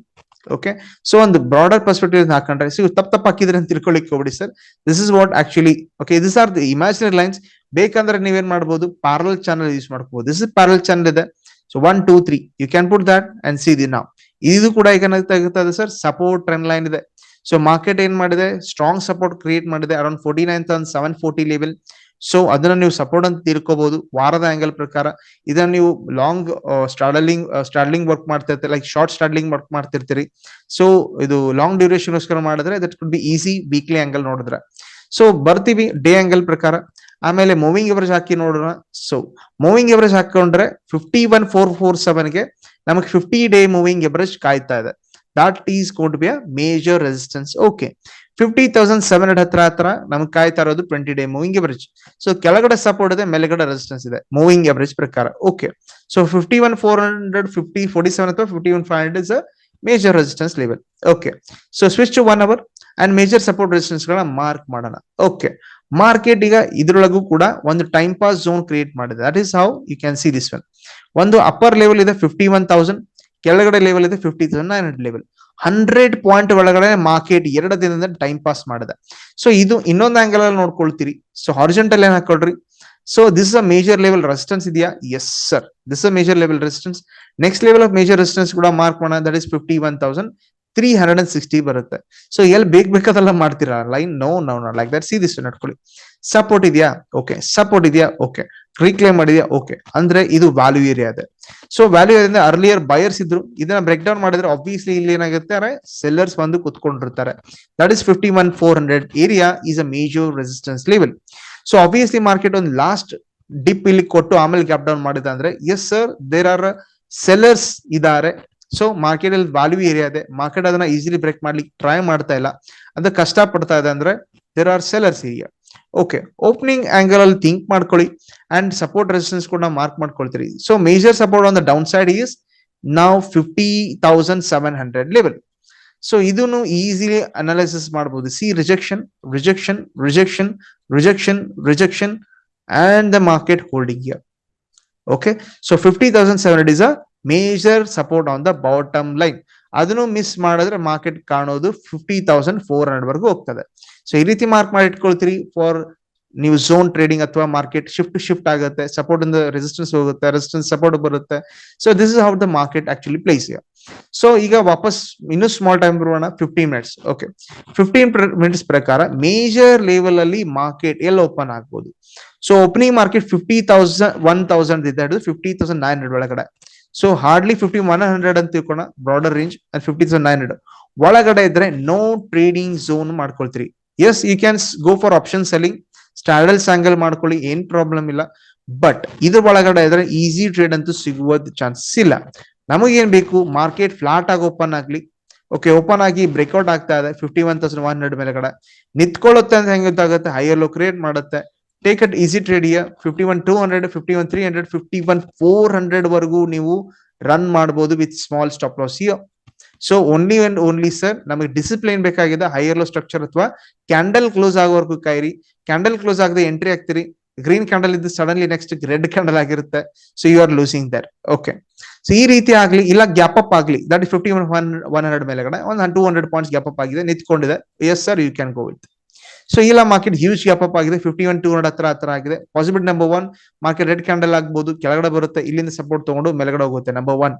okay so ಒಂದು ಬ್ರಾಡರ್ ಪರ್ಸ್ಪೆಕ್ಟಿವ್ ಹಾಕೊಂಡ್ರೆ ಸಿ ತಪ್ಪ ತಪ್ಪ ಹಾಕಿದ್ರೆ ಅಂತ ತಿಳ್ಕೊಳ್ಳಿಕ್ಕೆ ಹೋಗ್ಬಿಡಿ sir. This is what actually okay this are the imaginary lines ಬೇಕಂದ್ರೆ ನೀವೇನ್ ಮಾಡ್ಬೋದು? ಪ್ಯಾರಲ್ ಚಾನಲ್ ಯೂಸ್ ಮಾಡ್ಕೋಬಹುದು ದಿಸ್ ಇಸ್ ಪ್ಯಾರಲ್ ಚಾನಲ್ ಇದೆ. So one two three you can put that and see the ನಾವು ಇದು ಕೂಡ ಈಗ ಏನಾಗುತ್ತೆ ಸರ್ ಸಪೋರ್ಟ್ ಟ್ರೆಂಡ್ ಲೈನ್ ಇದೆ. ಸೊ ಮಾರ್ಕೆಟ್ ಏನ್ ಮಾಡಿದೆ? ಸ್ಟ್ರಾಂಗ್ ಸಪೋರ್ಟ್ ಕ್ರಿಯೇಟ್ ಮಾಡಿದೆ around forty nine thousand seven forty level so ಅದನ್ನ ನೀವು ಸಪೋರ್ಟ್ ಅಂತ ತಿಳ್ಕೋಬಹುದು ವಾರದ ಆಂಗಲ್ ಪ್ರಕಾರ ಇದನ್ನ ನೀವು ಲಾಂಗ್ ಸ್ಟ್ರಾಡಲಿಂಗ್ ಸ್ಟ್ರಾಡ್ಲಿಂಗ್ ವರ್ಕ್ ಮಾಡ್ತಿರ್ತೀರಿ ಲೈಕ್ ಶಾರ್ಟ್ ಸ್ಟ್ರಾಡ್ಲಿಂಗ್ ವರ್ಕ್ ಮಾಡ್ತಿರ್ತೀರಿ. ಸೊ ಇದು ಲಾಂಗ್ ಡ್ಯೂರೇಷನ್ಗೋಸ್ಕರ ಮಾಡಿದ್ರೆ that could be easy weekly angle ನೋಡಿದ್ರೆ. ಸೊ ಬರ್ತೀವಿ ಡೇ ಆಂಗಲ್ ಪ್ರಕಾರ. ಆಮೇಲೆ ಮೂವಿಂಗ್ ಎವರೇಜ್ ಹಾಕಿ ನೋಡೋಣ. ಸೊ ಮೂವಿಂಗ್ ಎವರೇಜ್ ಹಾಕೊಂಡ್ರೆ ಫಿಫ್ಟಿ ಒನ್ ಫೋರ್ ಫೋರ್ ಸೆವೆನ್ಗೆ ನಮಗೆ ಫಿಫ್ಟಿ ಡೇ ಮೂವಿಂಗ್ ಎವರೇಜ್ ಕಾಯ್ತಾ ಇದೆ. That is got be a major resistance okay fifty thousand seven hundred ಹತ್ರ ಹತ್ರ ನಮ್ಗೆ ಕಾಯ್ತಾ ಇರೋದು twenty day moving average so ಕೆಳಗಡೆ ಸಪೋರ್ಟ್ ಇದೆ, ಮೇಲ್ಗಡೆ ರೆಸಿಸ್ಟೆನ್ಸ್ ಇದೆ. ಮೂವಿಂಗ್ ಎವರೇಜ್ ಪ್ರಕಾರ. Okay so fifty one four hundred fifty forty seven ಅಥವಾ fifty one five hundred is a major resistance level okay so switch one hour and major support resistance ಗಳನ್ನ ಮಾರ್ಕ್ ಮಾಡೋಣ. ಓಕೆ ಮಾರ್ಕೆಟ್ ಈಗ ಇದ್ರೊಳಗೂ ಕೂಡ ಒಂದು ಟೈಮ್ ಪಾಸ್ ಝೋನ್ ಕ್ರಿಯೇಟ್ ಮಾಡಿದೆ. That is how you can see this one ಒಂದು ಅಪ್ಪರ್ ಲೆವೆಲ್ ಇದೆ ಫಿಫ್ಟಿ ಒನ್ ತೌಸಂಡ್ ಕೆಳಗಡೆ ಲೆವೆಲ್ ಇದೆ fifty thousand nine hundred level hundred point ಒಳಗಡೆ ಮಾರ್ಕೆಟ್ ಎರಡು ದಿನದಿಂದ ಟೈಮ್ ಪಾಸ್ ಮಾಡಿದೆ. ಸೊ ಇದು ಇನ್ನೊಂದು ಆಂಗಲ್ ಅಲ್ಲಿ ನೋಡ್ಕೊಳ್ತೀರಿ. ಸೊ ಹಾರಿಜೆಂಟಲ್ ಏನ್ ಹಾಕೊಳ್ರಿ? So this a major level resistance ಇದೆಯಾ? Yes sir this a major level resistance next level of major resistance ಕೂಡ ಮಾರ್ಕ್ ಮಾಡೋಣ. That is fifty one thousand three hundred and sixty ಬರುತ್ತೆ. ಸೊ ಎಲ್ಲಿ ಬೇಕ್ ಬೇಕಾದಲ್ಲ ಮಾಡ್ತೀರಾ? Line no no no like that see this ನಡ್ಕೊಳ್ಳಿ support ಇದೆಯಾ? ಓಕೆ ಸಪೋರ್ಟ್ ಇದೆಯಾ? ಓಕೆ ರೀಕ್ಲೇಮ್ ಮಾಡಿದ್ಯಾ? ಓಕೆ ಅಂದ್ರೆ ಇದು ವ್ಯಾಲ್ಯೂ ಏರಿಯಾ ಇದೆ so value area earlier buyers ಇದ್ರು. ಇದನ್ನ ಬ್ರೇಕ್ ಡೌನ್ ಮಾಡಿದ್ರೆ ಆಬ್ವಿಯಸ್ಲಿ ಇಲ್ಲಿ ಏನಾಗುತ್ತೆ ಅಂದ್ರೆ ಸೆಲ್ಲರ್ಸ್ ಬಂದು ಕುತ್ಕೊಂಡಿರ್ತಾರೆ. That is fifty one four hundred area is a major resistance level so obviously market ಒಂದು ಲಾಸ್ಟ್ ಡಿಪ್ ಇಲ್ಲಿ ಕೊಟ್ಟು ಆಮೇಲೆ ಗ್ಯಾಪ್ ಡೌನ್ ಮಾಡಿದ ಅಂದ್ರೆ yes sir there are sellers ಇದಾರೆ ಸೊ ಮಾರ್ಕೆಟ್ ಅಲ್ಲಿ ವ್ಯಾಲ್ಯೂ ಏರಿಯಾ ಇದೆ. ಮಾರ್ಕೆಟ್ ಅದನ್ನ ಈಸಿಲಿ ಬ್ರೇಕ್ ಮಾಡ್ಲಿಕ್ಕೆ ಟ್ರೈ ಮಾಡ್ತಾ ಇಲ್ಲ. ಅದು ಕಷ್ಟ ಪಡ್ತಾ ಇದೆ ಅಂದ್ರೆ there are sellers area okay opening angle ಅಲ್ಲಿ ಥಿಂಕ್ ಮಾಡ್ಕೊಳ್ಳಿ ಅಂಡ್ ಸಪೋರ್ಟ್ ರೆಸಿಸ್ಟೆನ್ಸ್ ಕೂಡ mark ಮಾಡ್ಕೊಳ್ತೀರಿ. So major support on the down side is ನಾವು fifty thousand seven hundred level so ಇದನ್ನು ಈಸಿಲಿ ಅನಾಲಿಸಿಸ್ ಮಾಡಬಹುದು see rejection rejection rejection rejection rejection and the market holding okay so fifty thousand seven hundred is a major support on the bottom line ಅದನ್ನು ಮಿಸ್ ಮಾಡಿದ್ರೆ ಮಾರ್ಕೆಟ್ ಕಾಣೋದು ಫಿಫ್ಟಿ ತೌಸಂಡ್ ಫೋರ್ ಹಂಡ್ರೆಡ್ ವರೆಗೂ ಹೋಗ್ತದೆ. ಸೊ ಈ ರೀತಿ ಮಾರ್ಕ್ ಮಾಡಿ ಇಟ್ಕೊಳ್ತೀರಿ ಫಾರ್ ನೀವು ಝೋನ್ ಟ್ರೇಡಿಂಗ್ ಅಥವಾ ಮಾರ್ಕೆಟ್ ಶಿಫ್ಟ್ ಶಿಫ್ಟ್ ಆಗುತ್ತೆ. ಸಪೋರ್ಟ್ ಇಂದ ರೆಸಿಸ್ಟೆನ್ಸ್ ಹೋಗುತ್ತೆ ರೆಸಿಸ್ಟೆನ್ಸ್ ಸಪೋರ್ಟ್ ಬರುತ್ತೆ. So this is how the market actually plays so ಈಗ ವಾಪಸ್ ಇನ್ನೂ ಸ್ಮಾಲ್ ಟೈಮ್ ಬರೋಣ. Fifteen minutes okay fifteen minutes ಪ್ರಕಾರ ಮೇಜರ್ ಲೆವೆಲ್ ಅಲ್ಲಿ ಮಾರ್ಕೆಟ್ ಎಲ್ಲಿ ಓಪನ್ ಆಗ್ಬೋದು? So opening market fifty thousand one thousand ಇದೆ ಹಿಡಿದು ಫಿಫ್ಟಿ ತೌಸಂಡ್ ನೈನ್ ಹಂಡ್ರೆಡ್ ಒಳಗಡೆ. So hardly fifty one hundred ಅಂತ ತಿಳ್ಕೋಣ broader range and fifty thousand nine hundred ಒಳಗಡೆ ಇದ್ರೆ no trading zone ಮಾಡ್ಕೊಳ್ತೀರಿ. Yes you can go for option selling standard strangle ಮಾಡ್ಕೊಳ್ಳಿ, ಏನ್ ಪ್ರಾಬ್ಲಮ್ ಇಲ್ಲ. ಬಟ್ ಇದ್ರ ಒಳಗಡೆ ಇದ್ರೆ ಈಸಿ ಟ್ರೇಡ್ ಅಂತೂ ಸಿಗುವ ಚಾನ್ಸಸ್ ಇಲ್ಲ. ನಮಗೇನ್ ಬೇಕು? ಮಾರ್ಕೆಟ್ ಫ್ಲಾಟ್ ಆಗಿ ಓಪನ್ ಆಗ್ಲಿ. ಓಕೆ ಓಪನ್ ಆಗಿ ಬ್ರೇಕ್ಔಟ್ ಆಗ್ತಾ ಇದೆ. Fifty one thousand one hundred ಮೇಲೆಗಡೆ. ನಿಂತ್ಕೊಳ್ಳುತ್ತೆ ಅಂತ ಹೆಂಗ್ ಗೊತ್ತಾಗುತ್ತೆ? ಹೈಯರ್ ಲೋ ಕ್ರಿಯೇಟ್ ಮಾಡುತ್ತೆ. Take at easy trade here fifty one two hundred fifty one three hundred fifty one four hundred ವರೆಗೂ ನೀವು ರನ್ ಮಾಡಬಹುದು with small stop loss here so only and only sir ನಮಗೆ ಡಿಸಿಪ್ಲಿನ್ ಬೇಕಾಗಿದೆ ಹೈಯರ್ ಲೋ ಸ್ಟ್ರಕ್ಚರ್ ಅಥವಾ ಕ್ಯಾಂಡಲ್ ಕ್ಲೋಸ್ ಆಗೋವರೆಗೂ ಕಾಯಿರಿ. ಕ್ಯಾಂಡಲ್ ಕ್ಲೋಸ್ ಆಗದೆ ಎಂಟ್ರಿ ಆಗ್ತಿರಿ ಗ್ರೀನ್ ಕ್ಯಾಂಡಲ್ ಇದ್ದು ಸಡನ್ಲಿ ನೆಕ್ಸ್ಟ್ ರೆಡ್ ಕ್ಯಾಂಡಲ್ ಆಗಿರುತ್ತೆ. So you are losing there okay so ಈ ರೀತಿ ಆಗ್ಲಿ, ಇಲ್ಲ ಗ್ಯಾಪ್ ಅಪ್ ಆಗ್ಲಿ that fifty one one hundred ಮೇಲೆಗಡೆ, ಒಂದು two hundred points gap up ಆಗಿದೆ, ನಿಂತ್ಕೊಂಡಿದೆ. Yes sir you can go with so ಇಲ್ಲ ಮಾರ್ಕೆಟ್ ಹ್ಯೂಜ್ ಗ್ಯಾಪ್ ಅಪ್ ಆಗಿದೆ. ಫಿಫ್ಟಿ ಒನ್ ಟೂ ಹಂಡ್ರೆಡ್ ಹತ್ರ ಹತ್ರ ಆಗಿದೆ. Possible number one market red candle ಆಗ್ಬೋದು. ಕೆಳಗಡೆ ಬರುತ್ತೆ, ಇಲ್ಲಿಂದ ಸಪೋರ್ಟ್ ತಗೊಂಡು ಮೇಲ್ಗಡೆ ಹೋಗುತ್ತೆ number one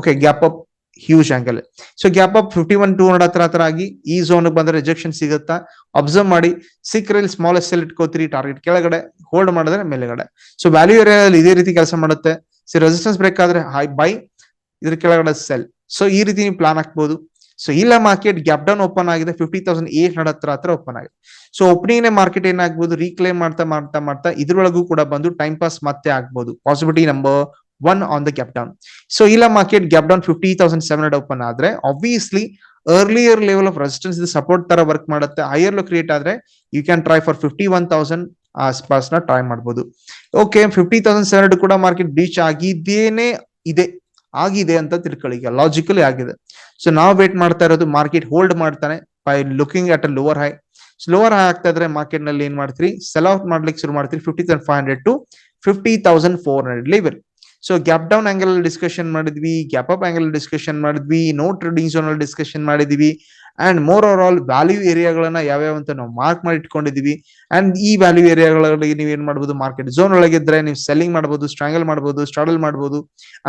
okay gap up huge angle so gap up fifty one two hundred ಹತ್ರ ಹತ್ರ ಆಗಿ, ಈ ಝೋನ್ ಬಂದ್ರೆ ರಿಜೆಕ್ಷನ್ ಸಿಗುತ್ತಾ? ಅಬ್ಸರ್ವ್ ಮಾಡಿ ಸೀಕ್ರೆಲ್ ಸ್ಮಾಲ್ ಸೆಲ್ ಇಟ್ಕೋತೀರಿ ಟಾರ್ಗೆಟ್ ಕೆಳಗಡೆ ಹೋಲ್ಡ್ ಮಾಡಿದ್ರೆ ಮೇಲ್ಗಡೆ. ಸೊ ವ್ಯಾಲ್ಯೂ ಏರಿಯಾದಲ್ಲಿ ಇದೇ ರೀತಿ ಕೆಲಸ ಮಾಡುತ್ತೆ. ಸೊ ರೆಸಿಸ್ಟೆನ್ಸ್ ಬ್ರೇಕ್ ಆದ್ರೆ ಹೈ ಬೈ ಇದ್ರ ಕೆಳಗಡೆ ಸೆಲ್ ಸೊ ಈ ರೀತಿ ನೀವು ಪ್ಲಾನ್ ಹಾಕ್ಬೋದು. ಸೊ ಇಲ್ಲ ಮಾರ್ಕೆಟ್ ಗ್ಯಾಪ್ ಡೌನ್ ಓಪನ್ ಆಗಿದೆ ಫಿಫ್ಟಿ ತೌಸಂಡ್ ಏಟ್ ಹಂಡ್ರೆಡ್ ಹತ್ರ ಹತ್ರ ಓಪನ್ ಆಗಿದೆ. ಸೊ ಓಪನಿಂಗ್ ಮಾರ್ಕೆಟ್ ಏನಾಗ್ಬೋದು ರೀಕ್ಲೇಮ್ ಮಾಡ್ತಾ ಮಾಡ್ತಾ ಮಾಡ್ತಾ ಇದ್ರೊಳಗೂ ಕೂಡ ಬಂದು ಟೈಮ್ ಪಾಸ್ ಮತ್ತೆ ಆಗ್ಬೋದು. Possibility number one on the gap down so ಇಲ್ಲ market gap down fifty thousand seven hundred open ಆದ್ರೆ obviously earlier level of resistance ಇದು ಸಪೋರ್ಟ್ ತರ ವರ್ಕ್ ಮಾಡುತ್ತೆ. ಹೈಯರ್ ಲೋ ಕ್ರಿಯೇಟ್ ಆದ್ರೆ you can try for fifty one thousand ಆಸ್ಪಾಸ್ನ try ಮಾಡಬಹುದು okay fifty thousand seven hundred ಕೂಡ ಮಾರ್ಕೆಟ್ ಬ್ರೀಚ್ ಆಗಿದ್ದೇನೆ, ಇದೆ. ಆಗಿದೆ ಅಂತ ತಿಳ್ಕೊಳ್ಳಿ ಈಗ ಲಾಜಿಕಲಿ ಆಗಿದೆ. ಸೊ ನಾವು ವೇಟ್ ಮಾಡ್ತಾ ಇರೋದು ಮಾರ್ಕೆಟ್ ಹೋಲ್ಡ್ ಮಾಡ್ತಾನೆ by looking at a lower high lower high ಆಗ್ತಾ ಇದ್ರೆ ಮಾರ್ಕೆಟ್ನಲ್ಲಿ ಏನ್ ಮಾಡ್ತೀರಿ? ಸೆಲ್ ಔಟ್ ಮಾಡ್ಲಿಕ್ಕೆ ಶುರು ಮಾಡ್ತೀರಿ fifty thousand five hundred to fifty thousand four hundred level so gap down angle discussion ಮಾಡಿದ್ವಿ ಗ್ಯಾಪ್ ಅಪ್ ಆಂಗಲ್ ಡಿಸ್ಕಷನ್ ಮಾಡಿದ್ವಿ ನೋ ಟ್ರೇಡಿಂಗ್ ಝೋನ್ ಅಲ್ಲಿ ಡಿಸ್ಕಷನ್ ಮಾಡಿದ್ವಿ and more over all value ಏರಿಯಾಗಳನ್ನ ಯಾವ್ಯಾವ ಅಂತ ನಾವು ಮಾರ್ಕ್ ಮಾಡಿ ಇಟ್ಕೊಂಡಿದೀವಿ. ಅಂಡ್ ಈ ವ್ಯಾಲ್ಯೂ ಏರಿಯಾಗಳಲ್ಲಿ ನೀವು ಏನ್ ಮಾಡಬಹುದು ಮಾರ್ಕೆಟ್ ಝೋನ್ ಒಳಗಿದ್ರೆ ನೀವು ಸೆಲ್ಲಿಂಗ್ ಮಾಡಬಹುದು ಸ್ಟ್ರಾಂಗಲ್ ಮಾಡಬಹುದು ಸ್ಟ್ರಾಡಲ್ ಮಾಡಬಹುದು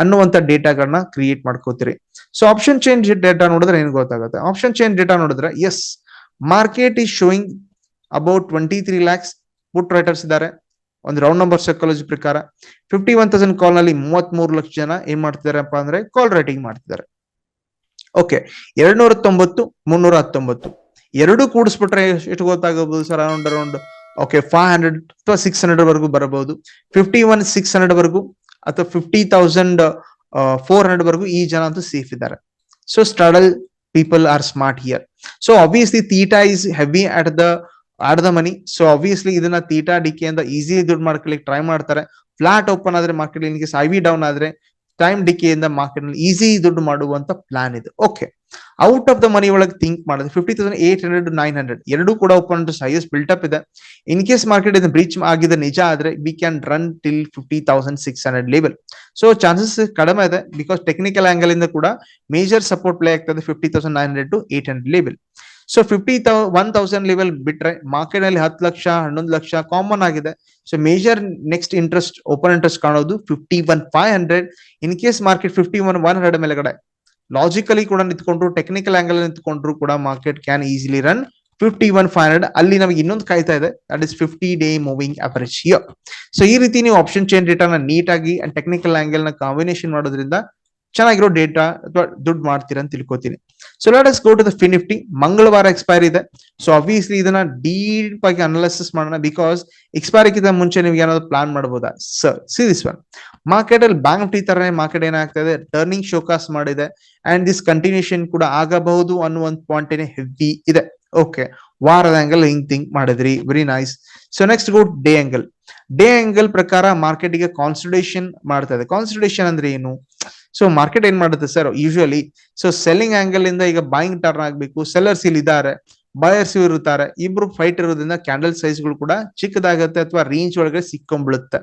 ಅನ್ನುವಂತ ಡೇಟಾಗಳನ್ನ ಕ್ರಿಯೇಟ್ ಮಾಡ್ಕೋತೀರಿ. ಸೊ ಆಪ್ಷನ್ ಚೇಂಜ್ ಡೇಟಾ ನೋಡಿದ್ರೆ ಏನ್ ಗೊತ್ತಾಗುತ್ತೆ. ಆಪ್ಷನ್ ಚೇಂಜ್ ಡೇಟಾ ನೋಡಿದ್ರೆ yes market is showing about twenty three lakhs put writers ಇದ್ದಾರೆ. ಒಂದು ರೌಂಡ್ ನಂಬರ್ ಸೈಕಾಲಜಿ ಪ್ರಕಾರ ಫಿಫ್ಟಿ ಒನ್ ತೌಸಂಡ್ ಕಾಲ್ನಲ್ಲಿ ಮೂವತ್ತ್ ಮೂರು ಲಕ್ಷ ಜನ ಏನ್ ಮಾಡ್ತಿದಾರಪ್ಪ ಅಂದ್ರೆ ಕಾಲ್ ರೈಟಿಂಗ್ ಮಾಡ್ತಿದ್ದಾರೆ. ಓಕೆ ಎರಡ್ ನೂರ ತೊಂಬತ್ತು ಮುನ್ನೂರ ಹತ್ತೊಂಬತ್ತು ಎರಡು ಕೂಡಿಸ್ಬಿಟ್ರೆ ಎಷ್ಟು ಗೊತ್ತಾಗಬಹುದು sir around around okay five hundred ಅಥವಾ ಸಿಕ್ಸ್ ಹಂಡ್ರೆಡ್ ವರೆಗೂ ಬರಬಹುದು. ಫಿಫ್ಟಿ ಒನ್ ಸಿಕ್ಸ್ ಹಂಡ್ರೆಡ್ ವರೆಗೂ ಅಥವಾ ಫಿಫ್ಟಿ ತೌಸಂಡ್ ಫೋರ್ ಹಂಡ್ರೆಡ್ ವರೆಗೂ ಈ ಜನ ಅಂತೂ ಸೇಫ್ ಇದ್ದಾರೆ. So straddle people are smart here so obviously theta is heavy at the at the money so obviously ಇದನ್ನ ತೀಟಾ ಡಿಕೆ ಅಂತ ಈಸಿ ದುಡ್ಡು ಮಾಡ್ಕೊಳ್ಳಿಕ್ಕೆ ಟ್ರೈ ಮಾಡ್ತಾರೆ. ಫ್ಲಾಟ್ ಓಪನ್ ಆದ್ರೆ market in case I V down ಆದ್ರೆ ಟೈಮ್ ಡಿಕೆ ಇಂದ ಮಾರ್ಕೆಟ್ನಲ್ಲಿ ಈಸಿ ದುಡ್ಡು ಮಾಡುವಂತ ಪ್ಲಾನ್ ಇದೆ. Okay out of the money ಒಳಗೆ ಥಿಂಕ್ ಮಾಡಿದ್ರೆ fifty thousand eight hundred nine hundred ಎರಡು ಕೂಡ ಓಪನ್ ಸೈಯಸ್ ಬಿಲ್ಟ್ ಅಪ್ ಇದೆ. ಇನ್ ಕೇಸ್ ಮಾರ್ಕೆಟ್ ಇದನ್ನ ಬ್ರೀಚ್ ಆಗಿದೆ, ನಿಜ ಆದ್ರೆ we can run till fifty thousand six hundred level so chances ಕಡಿಮೆ ಇದೆ ಬಿಕಾಸ್ ಟೆಕ್ನಿಕಲ್ ಆಂಗಲ್ ಇಂದ ಕೂಡ ಮೇಜರ್ ಸಪೋರ್ಟ್ ಪ್ಲೇ ಆಗ್ತದೆ fifty thousand nine hundred to eight hundred level so fifty thou one thousand level ಬಿಟ್ರೆ ಮಾರ್ಕೆಟ್ನಲ್ಲಿ ಹತ್ತು ಲಕ್ಷ, ಹನ್ನೊಂದು ಲಕ್ಷ ಕಾಮನ್ ಆಗಿದೆ. So major next interest open interest ಕಾಣೋದು fifty one five hundred in case market fifty one one hundred ಮೇಲೆಗಡೆ ಲಾಜಿಕಲಿ ಕೂಡ ನಿಂತ್ಕೊಂಡ್ರು ಟೆಕ್ನಿಕಲ್ ಆಂಗಲ್ ನಿಂತ್ಕೊಂಡ್ರು ಕೂಡ market can easily run fifty one five hundred ಅಲ್ಲಿ ನಮಗೆ ಇನ್ನೊಂದು ಕಾಯ್ತಾ ಇದೆ that is fifty day moving average so ಈ ರೀತಿ ನೀವು ಆಪ್ಷನ್ ಚೇಂಜ್ ನೀಟ್ ನೀಟಾಗಿ ಅಂಡ್ ಟೆಕ್ನಿಕಲ್ ಆಂಗಲ್ನ ಕಾಂಬಿನೇಷನ್ ಮಾಡೋದ್ರಿಂದ ಚೆನ್ನಾಗಿರೋ ಡೇಟಾ ಅಥವಾ ದುಡ್ಡು ಮಾಡ್ತೀರಾ ಅಂತ ತಿಳ್ಕೊತೀನಿ. So let us go to the FinNifty Nifty ಮಂಗಳವಾರ ಎಕ್ಸ್ಪೈರ್ ಇದೆ. ಸೊ ಅಬ್ವಿಯಸ್ಲಿ ಇದನ್ನ ಡೀಪ್ ಆಗಿ ಅನಾಲಿಸಿಸ್ ಮಾಡೋಣ ಬಿಕಾಸ್ ಎಕ್ಸ್ಪೈರಿಗಿಂತ ಮುಂಚೆ ನಿಮ್ಗೆ ಏನಾದ್ರು ಪ್ಲಾನ್ ಮಾಡಬಹುದಾ sir see this one market ಅಲ್ಲಿ ಬ್ಯಾಂಕ್ ನಿಫ್ಟಿ ತರನೇ ಮಾರ್ಕೆಟ್ ಏನಾಗ್ತಾ ಇದೆ? ಟರ್ನಿಂಗ್ ಶೋಕಾಸ್ ಮಾಡಿದೆ. ಅಂಡ್ ದಿಸ್ ಕಂಟಿನ್ಯೂಷನ್ ಕೂಡ ಆಗಬಹುದು ಅನ್ನೋ ಒಂದು ಪಾಯಿಂಟ್ ಏನೇ ಹೆವಿ ಇದೆ. ಓಕೆ ವಾರದ ಆಂಗಲ್ ಹಿಂಗ್ ಥಿಂಕ್ ಮಾಡಿದ್ರಿ. Very nice so next go day angle day angle ಪ್ರಕಾರ ಮಾರ್ಕೆಟ್ಗೆ ಕಾನ್ಸಲ್ಟೇಷನ್ ಮಾಡ್ತಾ ಇದೆ. ಕಾನ್ಸಲ್ಟೇಷನ್ ಅಂದ್ರೆ ಏನು? ಸೊ ಮಾರ್ಕೆಟ್ ಏನ್ ಮಾಡುತ್ತೆ sir usually so selling angle ಇಂದ ಈಗ ಬಾಯಿಂಗ್ ಟರ್ನ್ ಆಗ್ಬೇಕು. ಸೆಲ್ಲರ್ಸ್ ಇಲ್ಲಿ ಇದ್ದಾರೆ. ಬಾಯರ್ಸ್ ಇರುತ್ತಾರೆ ಇಬ್ರು ಫೈಟ್ ಇರೋದ್ರಿಂದ ಕ್ಯಾಂಡಲ್ ಸೈಜ್ಗಳು ಕೂಡ ಚಿಕ್ಕದಾಗುತ್ತೆ ಅಥವಾ ರೇಂಜ್ ಒಳಗಡೆ ಸಿಕ್ಕೊಂಡ್ಬಿಡುತ್ತೆ.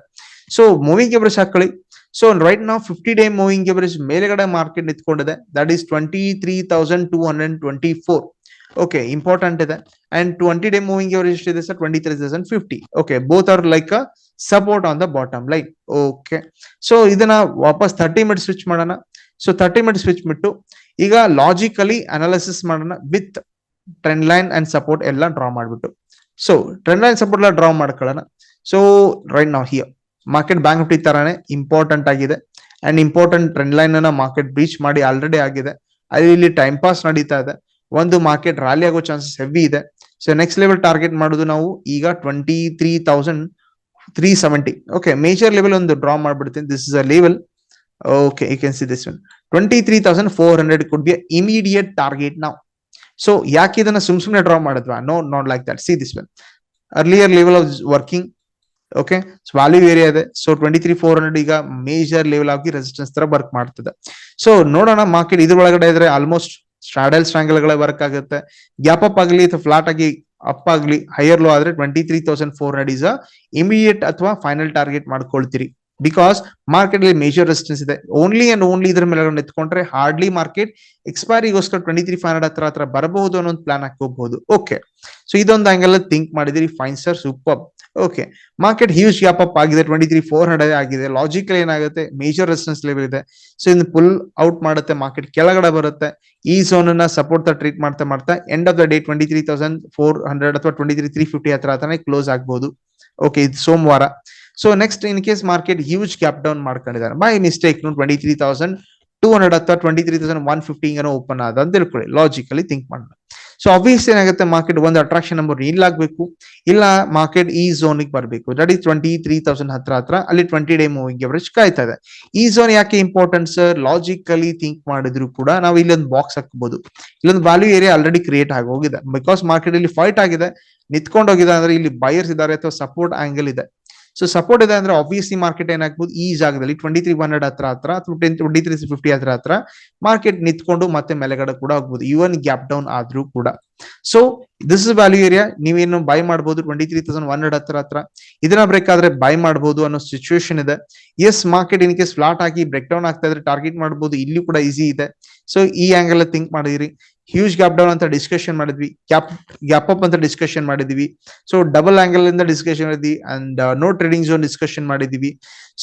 ಸೊ ಮೂವಿಂಗ್ ಎವರೇಜ್ ಹಾಕೊಳ್ಳಿ. ಸೊ ರೈಟ್ ನಾವು ಫಿಫ್ಟಿ ಡೇ ಮೂವಿಂಗ್ ಎವರೇಜ್ ಮೇಲೆಗಡೆ market ನಿಂತ್ಕೊಂಡಿದೆ. That is twenty three thousand two hundred twenty four okay important ಇದೆ. And twenty day moving average ಎಷ್ಟಿದೆ sir twenty three thousand fifty okay both are like support on the bottom line okay so ಇದನ್ನ ವಾಪಸ್ ಥರ್ಟಿ ಮಿನಿಟ್ ಸ್ವಿಚ್ ಮಾಡೋಣ. ಸೊ ಥರ್ಟಿ ಮಿನಿಟ್ ಸ್ವಿಚ್ ಬಿಟ್ಟು, ಈಗ ಲಾಜಿಕಲಿ ಅನಾಲಿಸಿಸ್ ಮಾಡೋಣ with trend line and support ಎಲ್ಲ ಡ್ರಾ ಮಾಡ್ಬಿಟ್ಟು. ಸೊ ಟ್ರೆಂಡ್ ಲೈನ್ ಸಪೋರ್ಟ್ ಎಲ್ಲ ಡ್ರಾ ಮಾಡ್ಕೊಳ್ಳೋಣ. ಸೊ ರೈಟ್ ನಾವು ಹಿಯರ್ ಮಾರ್ಕೆಟ್ ಬ್ಯಾಂಕ್ ನಿಫ್ಟಿ ತರಾನೇ ಇಂಪಾರ್ಟೆಂಟ್ ಆಗಿದೆ. ಅಂಡ್ ಇಂಪಾರ್ಟೆಂಟ್ ಟ್ರೆಂಡ್ ಲೈನ್ ಅನ್ನ ಮಾರ್ಕೆಟ್ ಬ್ರೀಚ್ ಮಾಡಿ ಆಲ್ರೆಡಿ ಆಗಿದೆ. ಅಲ್ಲಿ ಇಲ್ಲಿ ಟೈಮ್ ಪಾಸ್ ನಡೀತಾ ಇದೆ. ಒಂದು ಮಾರ್ಕೆಟ್ ರ್ಯಾಲಿ ಆಗೋ ಚಾನ್ಸಸ್ ಹೆವಿ ಇದೆ. ಸೊ ನೆಕ್ಸ್ಟ್ ಲೆವೆಲ್ ಟಾರ್ಗೆಟ್ ಮಾಡೋದು ನಾವು ಈಗ twenty three thousand three seventy okay major level ಒಂದು ಡ್ರಾ ಮಾಡ್ಬಿಡ್ತೀನಿ. This is a level okay you can see this one twenty three thousand four hundred could be immediate target ನಾವು ಸೊ ಯಾಕೆ ಇದನ್ನ ಸುಮ್ ಸುಮ್ನೆ draw ಮಾಡಿದ್ವಾ? No not like that see this one earlier level of working okay value area ಇದೆ. So twenty three four hundred ಈಗ ಮೇಜರ್ ಲೆವೆಲ್ ಆಗಿ ರೆಸಿಸ್ಟೆನ್ಸ್ ತರ ವರ್ಕ್ ಮಾಡ್ತದೆ. ಸೊ ನೋಡೋಣ ಮಾರ್ಕೆಟ್ ಇದ್ರ ಒಳಗಡೆ ಇದ್ರೆ ಆಲ್ಮೋಸ್ಟ್ ಸ್ಟ್ರಾಡಲ್ ಸ್ಟ್ರಾಂಗಲ್ಗಳ ವರ್ಕ್ ಆಗುತ್ತೆ. ಗ್ಯಾಪ್ ಅಪ್ ಆಗಲಿ ಅಥವಾ ಫ್ಲಾಟ್ ಆಗಿ ಅಪ್ ಆಗ್ಲಿ ಹೈಯರ್ ಲೋ ಆದ್ರೆ twenty three thousand four hundred is immediate ಅಥವಾ ಫೈನಲ್ ಟಾರ್ಗೆಟ್ ಮಾಡ್ಕೊಳ್ತೀರಿ. ಬಿಕಾಸ್ ಮಾರ್ಕೆಟ್ ಅಲ್ಲಿ ಮೇಜರ್ ರೆಸಿಸ್ಟೆನ್ಸ್ ಇದೆ. ಓನ್ಲಿ ಅಂಡ್ ಓನ್ಲಿ ಇದ್ರ ಮೇಲೆ ಎತ್ಕೊಂಡ್ರೆ ಹಾರ್ಡ್ಲಿ ಮಾರ್ಕೆಟ್ ಎಕ್ಸ್ಪೈರಿಗೋಸ್ಕರ ಟ್ವೆಂಟಿ ತ್ರೀ ಫೈವ್ ಹಂಡ್ರೆಡ್ ಹತ್ರ ಹತ್ರ ಬರಬಹುದು ಅನ್ನೋ ಒಂದು ಪ್ಲಾನ್ ಹಾಕೋಬಹುದು ಓಕೆ ಸೊ ಇದೊಂದು ಆಂಗಲ್ ಥಿಂಕ್ ಮಾಡಿದಿರಿ. Fine sir super okay market huge gap up ಆಗಿದೆ. ಟ್ವೆಂಟಿ ತ್ರೀ ಫೋರ್ ಹಂಡ್ರೆಡ್ ಆಗಿದೆ. ಲಾಜಿಕಲ್ ಏನಾಗುತ್ತೆ? ಮೇಜರ್ ರೆಸಿಸ್ಟೆನ್ಸ್ ಲೆವೆಲ್ ಇದೆ. ಸೊ ಇದನ್ನ ಫುಲ್ ಔಟ್ ಮಾಡುತ್ತೆ. ಮಾರ್ಕೆಟ್ ಕೆಳಗಡೆ ಬರುತ್ತೆ. ಈ ಝೋನ್ ಅನ್ನ ಸಪೋರ್ಟ್ ಟ್ರೀಟ್ ಮಾಡ್ತಾ ಮಾಡ್ತಾ end of the day twenty three thousand four hundred ಅಥವಾ ಟ್ವೆಂಟಿ ತ್ರೀ ತ್ರೀ ಫಿಫ್ಟಿ ಹತ್ರ ಹತ್ರನೇ ಕ್ಲೋಸ್ ಆಗ್ಬಹುದು ಓಕೆ ಇದು ಸೋಮವಾರ. So next in case market huge gap down ಮಾಡ್ಕೊಂಡಿದ್ದಾರೆ by mistake twenty three thousand two hundred ಅಥವಾ twenty three thousand one fifty ಏನೋ ಓಪನ್ ಆದ ಅಂತ ತಿಳ್ಕೊಳ್ಳಿ ಲಾಜಿಕಲಿ ಥಿಂಕ್ ಮಾಡೋಣ. ಸೊ ಆಬ್ವಿಯಸ್ ಏನಾಗುತ್ತೆ ಮಾರ್ಕೆಟ್ ಒಂದು ಅಟ್ರಾಕ್ಷನ್ ನಂಬರ್ ಇಲ್ಲ ಆಗಬೇಕು, ಇಲ್ಲ ಮಾರ್ಕೆಟ್ ಈ ಝೋನಿಗೆ ಬರಬೇಕು. That is twenty three thousand ಹತ್ರ ಹತ್ರ, ಅಲ್ಲಿ ಟ್ವೆಂಟಿ ಡೇ ಮೂವಿಂಗ್ ಅವರೇಜ್ ಕಾಯ್ತಾ ಇದೆ. ಈ ಝೋನ್ ಯಾಕೆ ಇಂಪಾರ್ಟೆಂಟ್ ಸರ್ ಲಾಜಿಕಲಿ ಥಿಂಕ್ ಮಾಡಿದ್ರು ಕೂಡ ನಾವು ಇಲ್ಲೊಂದು ಬಾಕ್ಸ್ ಹಾಕಬಹುದು ಇಲ್ಲೊಂದು ವ್ಯಾಲ್ಯೂ ಏರಿಯಾ ಆಲ್ರೆಡಿ ಕ್ರಿಯೇಟ್ ಆಗಿ ಹೋಗಿದೆ ಬಿಕಾಸ್ ಮಾರ್ಕೆಟ್ ಇಲ್ಲಿ ಫೈಟ್ ಆಗಿದೆ ನಿಂತ್ಕೊಂಡು ಹೋಗಿದೆ ಅಂದ್ರೆ ಇಲ್ಲಿ ಬೈಯರ್ಸ್ ಇದಾರೆ ಅಥವಾ ಸಪೋರ್ಟ್ ಆಂಗಲ್ ಇದೆ. ಸೊ ಸಪೋರ್ಟ್ ಇದೆ ಅಂದ್ರೆ ಆಬ್ವಿಯಸ್ಲಿ ಮಾರ್ಕೆಟ್ ಏನಾಗ್ಬೋದು ಈ ಜಾಗದಲ್ಲಿ ಟ್ವೆಂಟಿ ತ್ರೀ ಹಂಡ್ರೆಡ್ ಹತ್ರ ಹತ್ರ ಟ್ವೆಂಟಿ ತ್ರೀ ಫಿಫ್ಟಿ ಹತ್ರ ಹತ್ರ ಮಾರ್ಕೆಟ್ ನಿಂತ್ಕೊಂಡು ಮತ್ತೆ ಮೇಲೆಗಡೆ ಕೂಡ ಹೋಗ್ಬೋದು ಇವನ್ ಗ್ಯಾಪ್ ಡೌನ್ ಆದ್ರೂ ಕೂಡ. So this is value area ನೀವೇನು ಬೈ ಮಾಡಬಹುದು twenty three thousand one hundred ಹತ್ರ. ಹತ್ರ ಇದನ್ನ ಬ್ರೇಕ್ ಆದ್ರೆ ಬೈ ಮಾಡಬಹುದು ಅನ್ನೋ ಸಿಚುವೇಶನ್ ಇದೆ. Yes market in case flat ಆಗಿ ಬ್ರೇಕ್ ಡೌನ್ ಆಗ್ತಾ ಇದ್ರೆ ಟಾರ್ಗೆಟ್ ಮಾಡಬಹುದು ಇಲ್ಲಿ ಕೂಡ ಈಸಿ ಇದೆ. ಸೊ ಈ ಆಂಗಲ್ ಥಿಂಕ್ ಮಾಡಿದಿರಿ. ಹ್ಯೂಜ್ ಗ್ಯಾಪ್ ಡೌನ್ ಅಂತ ಡಿಸ್ಕಷನ್ ಮಾಡಿದ್ವಿ. ಗ್ಯಾಪ್ ಗ್ಯಾಪ್ ಅಪ್ ಅಂತ ಡಿಸ್ಕಷನ್ ಮಾಡಿದ್ವಿ. ಸೊ ಡಬಲ್ ಆಂಗಲ್ ಇಂದ ಡಿಸ್ಕಷನ್ ಮಾಡಿದ್ವಿ and no trading zone discussion ಮಾಡಿದ್ವಿ.